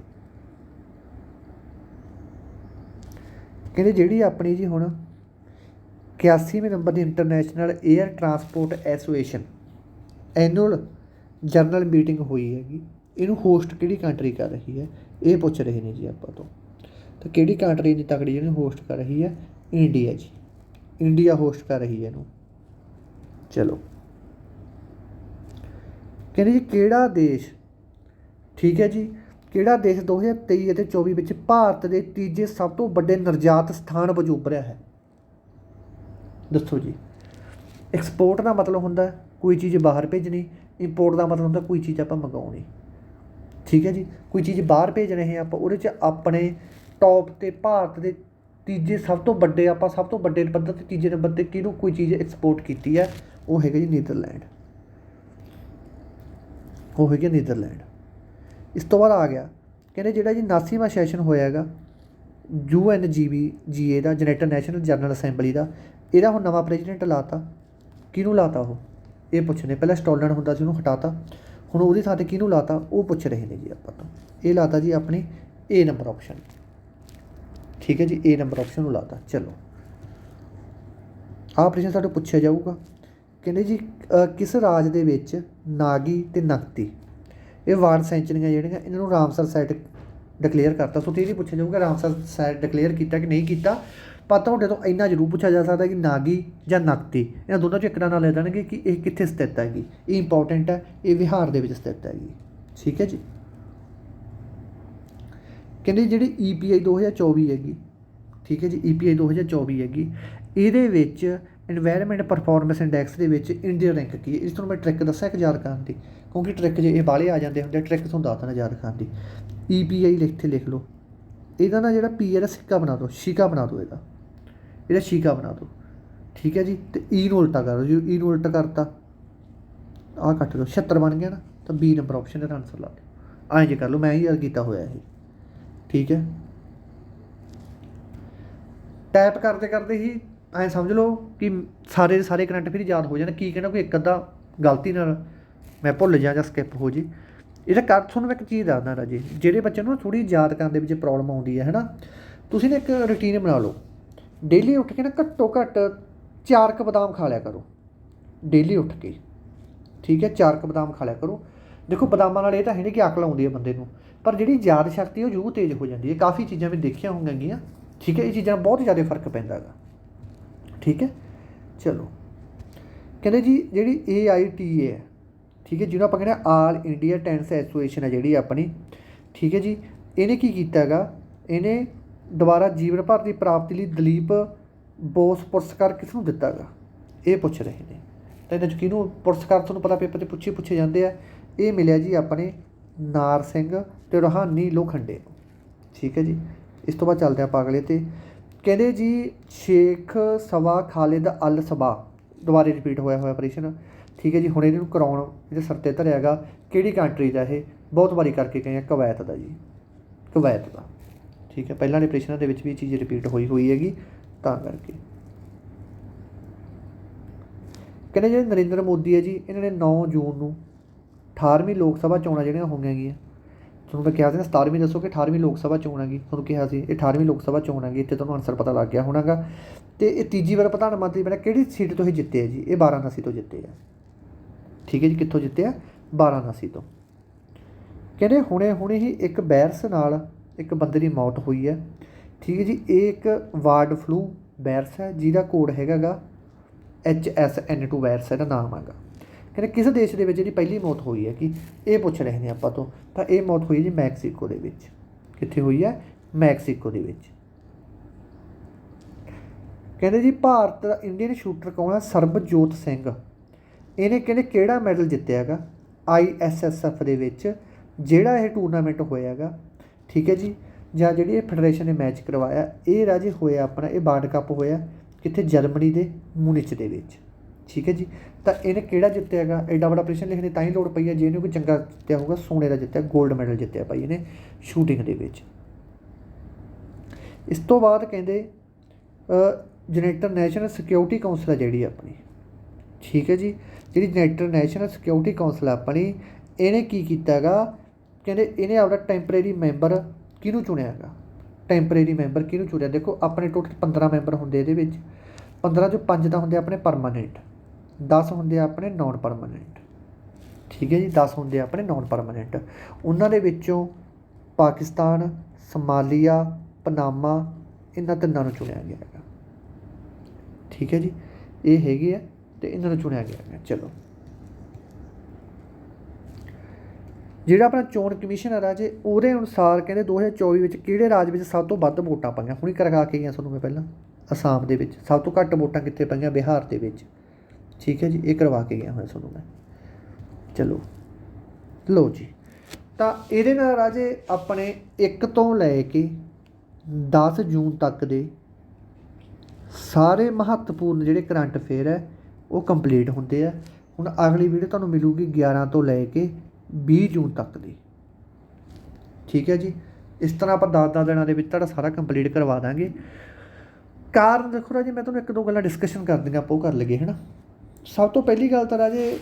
ਕਹਿੰਦੇ ਜਿਹੜੀ ਆਪਣੀ ਜੀ ਹੁਣ 81ਵੇਂ ਨੰਬਰ ਦੀ International Air Transport Association annual general meeting ਹੋਈ ਹੈਗੀ, ਇਹਨੂੰ ਹੋਸਟ ਕਿਹੜੀ ਕੰਟਰੀ ਕਰ ਰਹੀ ਹੈ? ਇਹ ਪੁੱਛ ਰਹੇ ਨੇ ਜੀ ਆਪਾਂ ਤੋਂ। ਤਾਂ ਕਿਹੜੀ ਕੰਟਰੀ ਦੀ ਤਕੜੀ ਜਿਹਨੂੰ ਹੋਸਟ ਕਰ ਰਹੀ ਹੈ? ਇੰਡੀਆ ਜੀ। ਇੰਡੀਆ ਹੋਸਟ ਕਰ ਰਹੀ ਹੈ ਇਹਨੂੰ। ਚਲੋ। ਕਹਿੰਦੇ ਜੀ ਕਿਹੜਾ ਦੇਸ਼? ਠੀਕ ਹੈ ਜੀ। ਕਿਹੜਾ ਦੇਸ਼ 2023 ਅਤੇ 24 ਵਿੱਚ ਭਾਰਤ ਦੇ ਤੀਜੇ ਸਭ ਤੋਂ ਵੱਡੇ ਨਿਰਯਾਤ ਸਥਾਨ ਵਜੋਂ ਉੱਭਰਿਆ ਹੈ? ਦੱਸੋ ਜੀ। ਐਕਸਪੋਰਟ ਦਾ ਮਤਲਬ ਹੁੰਦਾ ਕੋਈ ਚੀਜ਼ ਬਾਹਰ ਭੇਜਣੀ ਇੰਪੋਰਟ ਦਾ ਮਤਲਬ ਹੁੰਦਾ ਕੋਈ ਚੀਜ਼ ਆਪਾਂ ਮੰਗਾਉਣੀ। ਠੀਕ ਹੈ ਜੀ। ਕੋਈ ਚੀਜ਼ ਬਾਹਰ ਭੇਜ ਰਹੇ ਹਾਂ ਆਪਾਂ, ਉਹਦੇ 'ਚ ਆਪਣੇ ਟੌਪ ਤੇ ਭਾਰਤ ਦੇ ਤੀਜੇ ਸਭ ਤੋਂ ਵੱਡੇ, ਆਪਾਂ ਸਭ ਤੋਂ ਵੱਡੇ ਪੱਧਰ ਤੇ ਤੀਜੇ ਨੰਬਰ ਤੇ ਕਿਹਨੂੰ ਕੋਈ ਚੀਜ਼ ਐਕਸਪੋਰਟ ਕੀਤੀ ਹੈ? ਉਹ ਹੈਗਾ ਜੀ ਨੀਦਰਲੈਂਡ। ਉਹ ਹੈਗਾ ਨੀਦਰਲੈਂਡ। ਇਸ ਤੋਂ ਬਾਅਦ ਆ ਗਿਆ। ਕਹਿੰਦੇ ਜਿਹੜਾ ਜੀ 79ਵਾਂ ਸੈਸ਼ਨ ਹੋਇਆ ਹੈਗਾ, you N G B, G A the, generator national general assembly ਦਾ, ਇਹਦਾ ਹੁਣ ਨਵਾਂ ਪ੍ਰੈਜ਼ੀਡੈਂਟ ਲਾਤਾ। ਕਿਹਨੂੰ ਲਾਤਾ ਉਹ? ਇਹ ਪੁੱਛਣੇ। ਪਹਿਲਾਂ ਸਟੋਲਨ ਹੁੰਦਾ ਸੀ, ਉਹਨੂੰ ਹਟਾਤਾ। ਹੁਣ ਉਹਦੀ ਥਾਂ ਤੇ ਕਿਹਨੂੰ ਲਾਤਾ? ਉਹ ਪੁੱਛ ਰਹੇ ਨੇ ਜੀ ਆਪਾਂ ਤੋਂ। ਇਹ ਲਾਤਾ ਜੀ ਆਪਣੀ ਏ ਨੰਬਰ ਆਪਸ਼ਨ ਠੀਕ ਹੈ ਜੀ ਏ ਨੰਬਰ ਆਪਸ਼ਨ ਨੂੰ ਲਾਤਾ। ਚਲੋ। ਆਹ ਪ੍ਰਸ਼ਨ ਸਾਡੇ ਪੁੱਛਿਆ ਜਾਊਗਾ। ਕਹਿੰਦੇ ਜੀ ਕਿਸ ਰਾਜ ਦੇ ਵਿੱਚ ਨਾਗੀ ਤੇ ਨਕਤੀ ਇਹ ਵਾਰਡ ਸੈਂਚਰੀਆਂ ਜਿਹੜੀਆਂ, ਇਹਨਾਂ ਨੂੰ ਰਾਮਸਰ ਸਾਈਟ ਡਿਕਲੇਅਰ ਕਰਤਾ। ਸੋ ਤੇ ਇਹ ਨਹੀਂ ਪੁੱਛਿਆ ਜਾਊਗਾ, ਰਾਮਸਰ ਸਾਈਟ ਡਿਕਲੇਅਰ ਕੀਤਾ ਕਿ ਨਹੀਂ ਕੀਤਾ? ਪਰ ਤੁਹਾਡੇ ਤੋਂ ਇੰਨਾ ਜ਼ਰੂਰ ਪੁੱਛਿਆ ਜਾ ਸਕਦਾ ਕਿ ਨਾਗੀ ਜਾਂ ਨਕਤੀ ਇਹਨਾਂ ਦੋਨਾਂ ਚੋਂ ਇੱਕ ਦਾ ਨਾਂ ਲੈ ਦੇਣਗੇ ਕਿ ਇਹ ਕਿੱਥੇ ਸਥਿਤ ਹੈਗੀ। ਇਹ ਇੰਪੋਰਟੈਂਟ ਹੈ, ਇਹ ਵਿਹਾਰ ਦੇ ਵਿੱਚ ਸਥਿਤ ਹੈਗੀ। ਠੀਕ ਹੈ ਜੀ? ਕਹਿੰਦੇ ਜਿਹੜੀ E EPI 2024 ਹੈਗੀ, ਠੀਕ ਹੈ ਜੀ E EPI 2024 ਹੈਗੀ, ਇਹਦੇ ਵਿੱਚ ਇਨਵਾਇਰਨਮੈਂਟ ਪਰਫਾਰਮੈਂਸ ਇੰਡੈਕਸ ਦੇ ਵਿੱਚ ਇੰਡੀਆ ਰੈਂਕ ਕੀ ਹੈ? ਇਸ ਤੋਂ ਮੈਂ ਟ੍ਰਿਕ ਦੱਸਿਆ ਇੱਕ ਯਾਦ ਕਰਨ ਦੀ। ਕਿਉਂਕਿ ਟ੍ਰਿਕ ਜੇ ਇਹ ਬਾਲੇ ਆ ਜਾਂਦੇ ਹੁੰਦੇ ਟ੍ਰਿਕ ਤੁਹਾਨੂੰ ਦੱਸਣਾ ਦੇਣਾ ਯਾਦ ਕਰਨ ਦੀ। ਈਪੀਆਈ ਲਿਖ ਤੇ ਲਿਖ ਲਓ। ਇਹਦਾ ਨਾ ਜਿਹੜਾ ਪੀ ਹੈ ਸਿੱਕਾ ਬਣਾ ਦਿਓ, ਸ਼ੀਕਾ ਬਣਾ ਦਿਓ ਇਹਦਾ। ਇਹਦਾ ਸ਼ੀਕਾ ਬਣਾ ਦਿਓ। ਠੀਕ ਹੈ ਜੀ? ਤੇ ਈ ਨੂੰ ਉਲਟਾ ਕਰ ਦਿਓ। ਜੀ ਈ e ਨੂੰ ਉਲਟਾ ਕਰਤਾ, ਆਹ ਕੱਟ ਦਿਓ। 76 ਬਣ ਗਿਆ ਨਾ, ਤਾਂ ਬੀ ਨੰਬਰ ਆਪਸ਼ਨ ਦਾ ਆਨਸਰ ਲਾ ਦਿਓ। ਐਂ ਜੇ ਕਰ ਲਓ, ਮੈਂ ਹੀ ਯਾਦ ਕੀਤਾ ਹੋਇਆ ਇਹ। ਠੀਕ ਹੈ? ਟਾਈਪ ਕਰਦੇ ਕਰਦੇ ਹੀ ਐਂ ਸਮਝ ਲਓ ਕਿ ਸਾਰੇ ਦੇ ਸਾਰੇ ਕਰੰਟ ਫਿਰ ਯਾਦ ਹੋ ਜਾਣ, ਕੀ ਕਹਿਣਾ, ਕੋਈ ਇੱਕ ਅੱਧਾ ਗਲਤੀ ਨਾਲ ਮੈਂ ਭੁੱਲ ਜਾ ਜਾਂ ਸਕਿਪ ਹੋ ਜੀ ਇਹਦਾ ਕਰ ਤੁਹਾਨੂੰ ਮੈਂ ਇੱਕ ਚੀਜ਼ ਦੱਸਦਾ ਰਾਜੇ, ਜਿਹੜੇ ਬੱਚੇ ਨੂੰ ਥੋੜੀ ਯਾਦ ਕਰਨ ਦੇ ਵਿੱਚ ਪ੍ਰੋਬਲਮ ਆਉਂਦੀ ਹੈ, ਹੈਨਾ? ਤੁਸੀਂ ਨਾ ਇੱਕ ਰੁਟੀਨ ਬਣਾ ਲਓ। ਡੇਲੀ ਉੱਠ ਕੇ ਨਾ ਘੱਟੋ ਘੱਟ ਚਾਰ ਕੁ ਬਦਾਮ ਖਾ ਲਿਆ ਕਰੋ। ਡੇਲੀ ਉੱਠ ਕੇ, ਠੀਕ ਹੈ? ਚਾਰ ਕੁ ਬਦਾਮ ਖਾ ਲਿਆ ਕਰੋ। ਦੇਖੋ, ਬਦਾਮਾਂ ਨਾਲ ਇਹ ਤਾਂ ਹੈ ਨਹੀਂ ਕਿ ਅਕਲ ਆਉਂਦੀ ਹੈ ਬੰਦੇ ਨੂੰ, ਪਰ ਜਿਹੜੀ ਯਾਦ ਸ਼ਕਤੀ ਉਹ ਜੂ ਤੇਜ਼ ਹੋ ਜਾਂਦੀ ਹੈ। ਕਾਫੀ ਚੀਜ਼ਾਂ ਵੀ ਦੇਖੀਆਂ ਹੋਣਗੀਆਂ ਠੀਕ ਹੈ? ਇਹ ਚੀਜ਼ਾਂ ਨਾਲ ਬਹੁਤ ਜ਼ਿਆਦਾ ਫ਼ਰਕ ਪੈਂਦਾ ਹੈਗਾ। ਠੀਕ ਹੈ? ਚਲੋ। ਕਹਿੰਦੇ ਜੀ, ਜਿਹੜੀ AITA ਹੈ ਠੀਕ ਹੈ, ਜਿਹਨੂੰ ਆਪਾਂ ਕਹਿੰਦੇ ਆਲ ਇੰਡੀਆ ਟੈਨਿਸ ਐਸੋਸੀਏਸ਼ਨ ਹੈ ਜਿਹੜੀ ਆਪਣੀ, ਠੀਕ ਹੈ ਜੀ, ਇਹਨੇ ਕੀ ਕੀਤਾ ਹੈਗਾ? ਇਹਨੇ ਦੁਬਾਰਾ ਜੀਵਨ ਭਰ ਦੀ ਪ੍ਰਾਪਤੀ ਲਈ ਦਲੀਪ ਬੋਸ ਪੁਰਸਕਾਰ ਕਿਸ ਨੂੰ ਦਿੱਤਾ ਹੈਗਾ? ਇਹ ਪੁੱਛ ਰਹੇ ਨੇ। ਤਾਂ ਇਹਦੇ ਚ ਕਿਹਨੂੰ ਪੁਰਸਕਾਰ ਤੁਹਾਨੂੰ ਪਤਾ ਪੇਪਰ 'ਤੇ ਪੁੱਛੇ ਪੁੱਛੇ ਜਾਂਦੇ ਆ। ਇਹ ਮਿਲਿਆ ਜੀ ਆਪਣੇ ਨਾਰ ਸਿੰਘ ਤੇ ਰੋਹਾਨੀ ਲੋਖੰਡੇ ਠੀਕ ਹੈ ਜੀ। ਇਸ ਤੋਂ ਬਾਅਦ ਚੱਲਦੇ ਆਪਾਂ ਅਗਲੇ ਤੇ। ਕਹਿੰਦੇ ਜੀ ਸ਼ੇਖ ਸਵਾ ਖਾਲਿਦ ਅਲ ਸਬਾ ਦੁਬਾਰੇ ਰਿਪੀਟ ਹੋਇਆ ਹੋਇਆ ਪ੍ਰਸ਼ਨ ਠੀਕ ਹੈ ਜੀ, ਹੁਣ ਇਹਨੂੰ ਕਰਾਉਣ ਇਹਦੇ ਸਿਰ ਤੇ ਧਰਿਆ ਹੈਗਾ। ਕਿਹੜੀ ਕੰਟਰੀ ਦਾ ਇਹ? ਬਹੁਤ ਵਾਰੀ ਕਰਕੇ ਗਏ ਆ, ਕਵੈਤ ਦਾ ਜੀ। ਕਵੈਤ ਦਾ। ਠੀਕ ਹੈ, ਪਹਿਲਾਂ ਦੇ ਪ੍ਰਸ਼ਨਾਂ ਦੇ ਵਿੱਚ ਵੀ ਇਹ ਚੀਜ਼ ਰਿਪੀਟ ਹੋਈ ਹੋਈ ਹੈਗੀ, ਤਾਂ ਕਰਕੇ। ਕਹਿੰਦੇ ਜਿਹੜੇ ਨਰਿੰਦਰ ਮੋਦੀ ਹੈ ਜੀ, ਇਹਨਾਂ ਨੇ 9 ਜੂਨ ਨੂੰ 18ਵੀਂ ਲੋਕ ਸਭਾ ਚੋਣਾਂ ਜਿਹੜੀਆਂ ਹੋਈਆਂ ਗਈਆਂ ਤੁਹਾਨੂੰ ਮੈਂ ਕਿਹਾ ਸੀ ਨਾ 17ਵੀਂ ਦੱਸੋ ਕਿ 18ਵੀਂ ਲੋਕ ਸਭਾ ਚੋਣ ਹੈਗੀ। ਤੁਹਾਨੂੰ ਕਿਹਾ ਸੀ, ਇਹ 18ਵੀਂ ਲੋਕ ਸਭਾ ਚੋਣ ਹੈਗੀ, ਇੱਥੇ ਤੁਹਾਨੂੰ ਆਨਸਰ ਪਤਾ ਲੱਗ ਗਿਆ ਹੋਣਾਗਾ। ਤੇ ਇਹ ਤੀਜੀ ਵਾਰ ਪ੍ਰਧਾਨ ਮੰਤਰੀ ਬਣਾ ਕਿਹੜੀ ਸੀਟ ਤੋਂ ਇਹ ਜਿੱਤੇ ਆ ਜੀ? ਇਹ ਵਾਰਾਣਸੀ ਤੋਂ ਜਿੱਤੇ ਆ। ਠੀਕ ਹੈ ਜੀ, ਕਿੱਥੋਂ ਜਿੱਤੇ ਆ? ਵਾਰਾਣਸੀ ਤੋਂ। ਕਹਿੰਦੇ ਹੁਣੇ ਹੁਣੇ ਹੀ ਇੱਕ ਵਾਇਰਸ ਨਾਲ ਇੱਕ ਬੰਦੇ ਦੀ ਮੌਤ ਹੋਈ ਹੈ। ਠੀਕ ਹੈ ਜੀ, ਇਹ ਇੱਕ ਵਾਰਡ ਫਲੂ ਵਾਇਰਸ ਹੈ, ਜਿਹਦਾ ਕੋਡ ਹੈਗਾਗਾ HSN2 ਵਾਇਰਸ ਇਹਦਾ ਨਾਮ ਹੈਗਾ। ਕਹਿੰਦੇ ਕਿਸ ਦੇਸ਼ ਦੇ ਵਿੱਚ ਜਿਹੜੀ ਪਹਿਲੀ ਮੌਤ ਹੋਈ ਹੈ ਕਿ ਇਹ ਪੁੱਛ ਰਹੇ ਨੇ ਆਪਾਂ ਤੋਂ, ਤਾਂ ਇਹ ਮੌਤ ਹੋਈ ਹੈ ਜੀ ਮੈਕਸੀਕੋ ਦੇ ਵਿੱਚ। ਕਿੱਥੇ ਹੋਈ ਹੈ? ਮੈਕਸੀਕੋ ਦੇ ਵਿੱਚ। ਕਹਿੰਦੇ ਜੀ ਭਾਰਤ ਦਾ ਇੰਡੀਅਨ ਸ਼ੂਟਰ ਕੌਣ ਹੈ? ਸਰਬਜੋਤ ਸਿੰਘ। ਇਹਨੇ ਕਹਿੰਦੇ ਕਿਹੜਾ ਮੈਡਲ ਜਿੱਤਿਆ ਹੈਗਾ? ISSF ਦੇ ਵਿੱਚ, ਜਿਹੜਾ ਇਹ ਟੂਰਨਾਮੈਂਟ ਹੋਇਆ ਹੈਗਾ। ਠੀਕ ਹੈ ਜੀ? ਜਾਂ ਜਿਹੜੀ ਇਹ ਫੈਡਰੇਸ਼ਨ ਨੇ ਮੈਚ ਕਰਵਾਇਆ, ਇਹ ਰਾਜੇ ਹੋਇਆ ਆਪਣਾ, ਇਹ ਵਰਲਡ ਕੱਪ ਹੋਇਆ ਕਿੱਥੇ? ਜਰਮਨੀ ਦੇ ਮੁਨਿਚ ਦੇ ਵਿੱਚ। ਠੀਕ ਹੈ ਜੀ? ਤਾਂ ਇਹਨੇ ਕਿਹੜਾ ਜਿੱਤਿਆ ਹੈਗਾ? ਐਡਾ ਵੱਡਾ ਪ੍ਰਸ਼ਨ ਲਿਖਣ ਦੀ ਤਾਂ ਹੀ ਲੋੜ ਪਈ ਹੈ ਜੇ ਇਹਨੇ ਕੋਈ ਚੰਗਾ ਜਿੱਤਿਆ ਹੋਊਗਾ, ਸੋਨੇ ਦਾ ਜਿੱਤਿਆ 골ਡ ਮੈਡਲ ਜਿੱਤਿਆ ਭਾਈ ਇਹਨੇ ਸ਼ੂਟਿੰਗ ਦੇ ਵਿੱਚ। ਇਸ ਤੋਂ ਬਾਅਦ ਕਹਿੰਦੇ ਜਨਰੇਟਰ ਨੈਸ਼ਨਲ ਸਿਕਿਉਰਿਟੀ ਕਾਉਂਸਲ ਹੈ ਜਿਹੜੀ ਆਪਣੀ। ਠੀਕ ਹੈ ਜੀ? ਜਿਹੜੀ ਜਨਰੇਟਰ ਨੈਸ਼ਨਲ ਸਿਕਿਉਰਿਟੀ ਕਾਉਂਸਲ ਹੈ ਆਪਣੀ, ਇਹਨੇ ਕੀ ਕੀਤਾ ਹੈਗਾ? ਕਹਿੰਦੇ ਇਹਨੇ ਆਪਣਾ ਟੈਂਪਰੇਰੀ ਮੈਂਬਰ ਕਿਹਨੂੰ ਚੁਣਿਆ ਹੈਗਾ? ਟੈਂਪਰੇਰੀ ਮੈਂਬਰ ਕਿਹਨੂੰ ਚੁਣਿਆ? ਦੇਖੋ, ਆਪਣੇ ਟੋਟਲ 15 ਮੈਂਬਰ ਹੁੰਦੇ ਇਹਦੇ ਵਿੱਚ। 15 ਚੋਂ 5 ਤਾਂ ਹੁੰਦੇ ਆਪਣੇ ਪਰਮਾਨੈਂਟ 10 ਹੁੰਦੇ ਆ ਆਪਣੇ ਨਾਨ ਪਰਮਾਨੈਂਟ ਠੀਕ ਹੈ ਜੀ 10 ਹੁੰਦੇ ਆ ਆਪਣੇ ਨਾਨ ਪਰਮਾਨੈਂਟ ਉਹਨਾਂ ਦੇ ਵਿੱਚੋਂ ਪਾਕਿਸਤਾਨ, ਸਮਾਲੀਆ, ਪਨਾਮਾ, ਇਹਨਾਂ ਤਿੰਨਾਂ ਨੂੰ ਚੁਣਿਆ ਗਿਆ ਹੈਗਾ। ਠੀਕ ਹੈ ਜੀ, ਇਹ ਹੈਗੇ ਆ ਤੇ ਇਹਨਾਂ ਨੂੰ ਚੁਣਿਆ ਗਿਆ ਹੈਗਾ। ਚਲੋ। ਜਿਹੜਾ ਆਪਣਾ ਚੋਣ ਕਮਿਸ਼ਨਰ ਹੈ ਜੇ ਉਹਦੇ ਅਨੁਸਾਰ ਕਹਿੰਦੇ 2024 ਵਿੱਚ ਕਿਹੜੇ ਰਾਜ ਵਿੱਚ ਸਭ ਤੋਂ ਵੱਧ ਵੋਟਾਂ ਪਾਈਆਂ? ਹੁਣੀ ਕਰਗਾ ਕੇ ਗਿਆ ਤੁਹਾਨੂੰ ਮੈਂ ਪਹਿਲਾਂ। ਅਸਾਮ ਦੇ ਵਿੱਚ। ਸਭ ਤੋਂ ਘੱਟ ਵੋਟਾਂ ਕਿੱਥੇ ਪਈਆਂ? ਬਿਹਾਰ ਦੇ ਵਿੱਚ। ਠੀਕ ਹੈ ਜੀ, ਇਹ ਕਰਵਾ ਕੇ ਗਿਆ ਹੋਇਆ ਤੁਹਾਨੂੰ ਮੈਂ। ਚਲੋ, ਲਓ ਜੀ। ਤਾਂ ਇਹਦੇ ਨਾਲ ਰਾਜੇ ਆਪਣੇ 1 ਤੋਂ ਲੈ ਕੇ 10 ਜੂਨ ਤੱਕ ਦੇ ਸਾਰੇ ਮਹੱਤਵਪੂਰਨ ਜਿਹੜੇ ਕਰੰਟ ਅਫੇਅਰ ਹੈ, ਉਹ ਕੰਪਲੀਟ ਹੁੰਦੇ ਆ। ਹੁਣ ਅਗਲੀ ਵੀਡੀਓ ਤੁਹਾਨੂੰ ਮਿਲੂਗੀ 11 ਤੋਂ ਲੈ ਕੇ 20 ਜੂਨ ਤੱਕ ਦੀ। ਠੀਕ ਹੈ ਜੀ? ਇਸ ਤਰ੍ਹਾਂ ਆਪਾਂ 10-10 ਦਿਨਾਂ ਦੇ ਵਿੱਚ ਤੁਹਾਡਾ ਸਾਰਾ ਕੰਪਲੀਟ ਕਰਵਾ ਦਾਂਗੇ। ਕਾਰਨ ਦੇਖੋ ਰਾਜੇ, ਮੈਂ ਤੁਹਾਨੂੰ ਇੱਕ ਦੋ ਗੱਲਾਂ ਡਿਸਕਸ਼ਨ ਕਰ ਦਿੰਗਾ ਆਪਾਂ ਉਹ ਕਰ ਲਈਏ, ਹੈਨਾ? ਸਭ ਤੋਂ ਪਹਿਲੀ ਗੱਲ ਤਾਂ ਰਾਜੇ,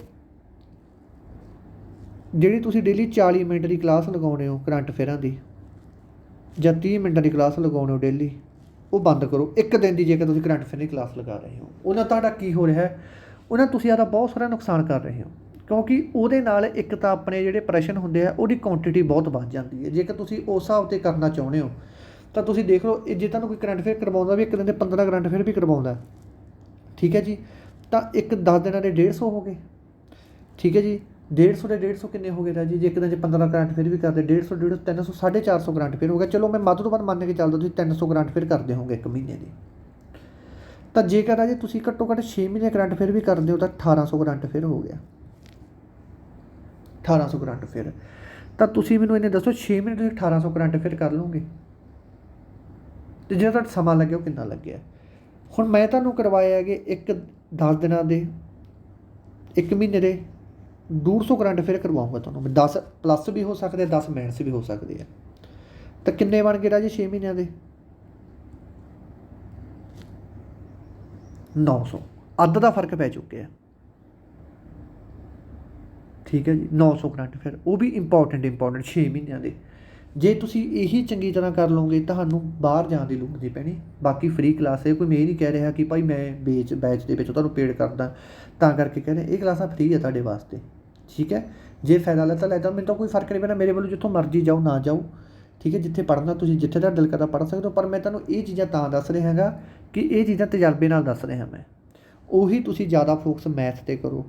ਜਿਹੜੀ ਤੁਸੀਂ ਡੇਲੀ 40 ਮਿੰਟ ਦੀ ਕਲਾਸ ਲਗਾਉਣੇ ਹੋ ਕਰੰਟ ਅਫੇਅਰਾਂ ਦੀ, ਜਾਂ 30 ਮਿੰਟਾਂ ਦੀ ਕਲਾਸ ਲਗਾਉਂਦੇ ਹੋ ਡੇਲੀ ਉਹ ਬੰਦ ਕਰੋ। ਇੱਕ ਦਿਨ ਦੀ ਜੇਕਰ ਤੁਸੀਂ ਕਰੰਟ ਅਫੇਅਰ ਦੀ ਕਲਾਸ ਲਗਾ ਰਹੇ ਹੋ, ਉਹਨਾਂ ਤੁਹਾਡਾ ਕੀ ਹੋ ਰਿਹਾ ਹੈ? ਉਹਨਾਂ ਤੁਸੀਂ ਆਦਾ ਬਹੁਤ ਸਾਰਾ ਨੁਕਸਾਨ ਕਰ ਰਹੇ ਹੋ, ਕਿਉਂਕਿ ਉਹਦੇ ਨਾਲ ਇੱਕ ਤਾਂ ਆਪਣੇ ਜਿਹੜੇ ਪ੍ਰਸ਼ਨ ਹੁੰਦੇ ਆ, ਉਹਦੀ ਕੁਆਂਟੀਟੀ ਬਹੁਤ ਵੱਧ ਜਾਂਦੀ ਹੈ। ਜੇਕਰ ਤੁਸੀਂ ਉਸ ਹਿਸਾਬ ਤੇ ਕਰਨਾ ਚਾਹੁੰਦੇ ਹੋ, ਤਾਂ ਤੁਸੀਂ ਦੇਖ ਲਓ, ਇਹ ਜੇ ਤੁਹਾਨੂੰ ਕੋਈ ਕਰੰਟ ਫੇਅਰ ਕਰਵਾਉਂਦਾ ਵੀ ਇੱਕ ਦਿਨ ਦੇ 15 ਕਰੰਟ ਫੇਅਰ ਵੀ ਕਰਵਾਉਂਦਾ, ਠੀਕ ਹੈ ਜੀ? ਤਾਂ ਇੱਕ 10 ਦਿਨਾਂ ਦੇ 150 ਹੋ ਗਏ। ਠੀਕ ਹੈ ਜੀ? 150 ਦੇ 150 ਕਿੰਨੇ ਹੋ ਗਏ ਰਾਜੀ? ਜੇ ਇੱਕ ਦਿਨ ਚ 15 ਕਰੰਟ ਅਫੇਅਰ ਵੀ ਕਰਦੇ 150 150 300 450 ਕਰੰਟ ਅਫੇਅਰ ਹੋ ਗਿਆ। ਚਲੋ ਮੈਂ ਵੱਧ ਤੋਂ ਵੱਧ ਮੰਨ ਕੇ ਚੱਲਦਾ, ਤੁਸੀਂ 300 ਕਰੰਟ ਅਫੇਅਰ ਕਰਦੇ ਹੋਗੇ ਇੱਕ ਮਹੀਨੇ ਦੀ। ਤਾਂ ਜੇਕਰ ਅਜੇ ਤੁਸੀਂ ਘੱਟੋ ਘੱਟ 6 ਮਹੀਨੇ ਕਰੰਟ ਅਫੇਅਰ ਵੀ ਕਰਦੇ ਹੋ, ਤਾਂ 1800 ਕਰੰਟ ਅਫੇਅਰ ਹੋ ਗਿਆ। 1800 ਕਰੰਟ ਅਫੇਅਰ ਤਾਂ ਤੁਸੀਂ ਮੈਨੂੰ ਇਹਨੇ ਦੱਸੋ 6 ਮਹੀਨੇ ਤੁਸੀਂ 1800 ਕਰੰਟ ਅਫੇਅਰ ਕਰ ਲਓਗੇ? ਤੇ ਜਿਹੜਾ ਤੁਹਾਡਾ ਸਮਾਂ ਲੱਗਿਆ, ਉਹ ਕਿੰਨਾ ਲੱਗਿਆ? ਹੁਣ ਮੈਂ ਤੁਹਾਨੂੰ ਕਰਵਾਇਆ ਹੈਗੇ ਇੱਕ ਦਸ ਦਿਨਾਂ ਦੇ, ਇੱਕ ਮਹੀਨੇ ਦੇ 150 ਕਰੰਟ ਅਫੇਅਰ ਕਰਵਾਉਂਗਾ ਤੁਹਾਨੂੰ ਮੈਂ। 10 ਪਲੱਸ ਵੀ ਹੋ ਸਕਦੇ ਆ 10 ਮਾਈਨਸ ਵੀ ਹੋ ਸਕਦੇ ਆ। ਤਾਂ ਕਿੰਨੇ ਬਣ ਗਏ ਰਾਜੇ 6 ਮਹੀਨਿਆਂ ਦੇ? 900 ਅੱਧ ਦਾ ਫ਼ਰਕ ਪੈ ਚੁੱਕਿਆ। ਠੀਕ ਹੈ ਜੀ 900 ਕਰੰਟ ਫਿਰ। ਉਹ ਵੀ ਇੰਪੋਰਟੈਂਟ ਇੰਪੋਰਟੈਂਟ 6 ਮਹੀਨਿਆਂ ਦੇ। ਜੇ ਤੁਸੀਂ ਇਹੀ ਚੰਗੀ ਤਰ੍ਹਾਂ ਕਰ ਲਓਗੇ, ਤੁਹਾਨੂੰ ਬਾਹਰ ਜਾਣ ਦੀ ਲੋੜ ਨਹੀਂ ਪੈਣੀ। ਬਾਕੀ ਫ੍ਰੀ ਕਲਾਸ ਹੈ, ਕੋਈ ਮੈਂ ਇਹ ਨਹੀਂ ਕਹਿ ਰਿਹਾ ਕਿ ਭਾਈ ਮੈਂ ਵੇਚ ਬੈਚ ਦੇ ਵਿੱਚ ਤੁਹਾਨੂੰ ਪੇਡ ਕਰਦਾ। ਤਾਂ ਕਰਕੇ ਕਹਿੰਦੇ ਇਹ ਕਲਾਸਾਂ ਫ੍ਰੀ ਹੈ ਤੁਹਾਡੇ ਵਾਸਤੇ। ਠੀਕ ਹੈ? ਜੇ ਫਾਇਦਾ ਲੈਤਾ ਲੈਤਾ ਮੈਨੂੰ ਤਾਂ ਕੋਈ ਫ਼ਰਕ ਨਹੀਂ ਪੈਣਾ, ਮੇਰੇ ਵੱਲੋਂ ਜਿੱਥੋਂ ਮਰਜ਼ੀ ਜਾਓ, ਨਾ ਜਾਓ। ਠੀਕ ਹੈ? ਜਿੱਥੇ ਪੜ੍ਹਨਾ, ਤੁਸੀਂ ਜਿੱਥੇ ਦਾ ਦਿਲ ਕਰਦਾ ਪੜ੍ਹ ਸਕਦੇ ਹੋ, ਪਰ ਮੈਂ ਤੁਹਾਨੂੰ ਇਹ ਚੀਜ਼ਾਂ ਤਾਂ ਦੱਸ ਰਿਹਾ ਹੈਗਾ ਕਿ ਇਹ ਚੀਜ਼ਾਂ ਤਜਰਬੇ ਨਾਲ ਦੱਸ ਰਿਹਾ ਮੈਂ। ਉਹੀ ਤੁਸੀਂ ਜ਼ਿਆਦਾ ਫੋਕਸ ਮੈਥ ਤੇ ਕਰੋ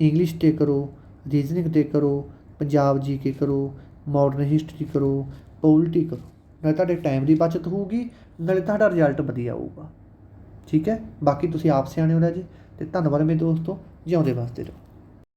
ਇੰਗਲਿਸ਼ ਤੇ ਕਰੋ ਰੀਜ਼ਨਿੰਗ ਤੇ ਕਰੋ, ਪੰਜਾਬ ਜੀ ਕੇ ਕਰੋ ਮੋਡਰਨ ਹਿਸਟਰੀ ਕਰੋ ਪੋਲਟੀ ਕਰੋ। ਨਾਲੇ ਤੁਹਾਡੇ ਟਾਈਮ ਦੀ ਬਚਤ ਹੋਊਗੀ, ਨਾਲੇ ਤੁਹਾਡਾ ਰਿਜ਼ਲਟ ਵਧੀਆ ਆਊਗਾ ਠੀਕ ਹੈ? ਬਾਕੀ ਤੁਸੀਂ ਆਪ ਸਿਆਣੇ ਹੋ ਜੀ ਅਤੇ ਧੰਨਵਾਦ ਮੇਰੇ ਦੋਸਤੋ, ਜਿਉਂਦੇ ਵਾਸਤੇ ਰਹੋ।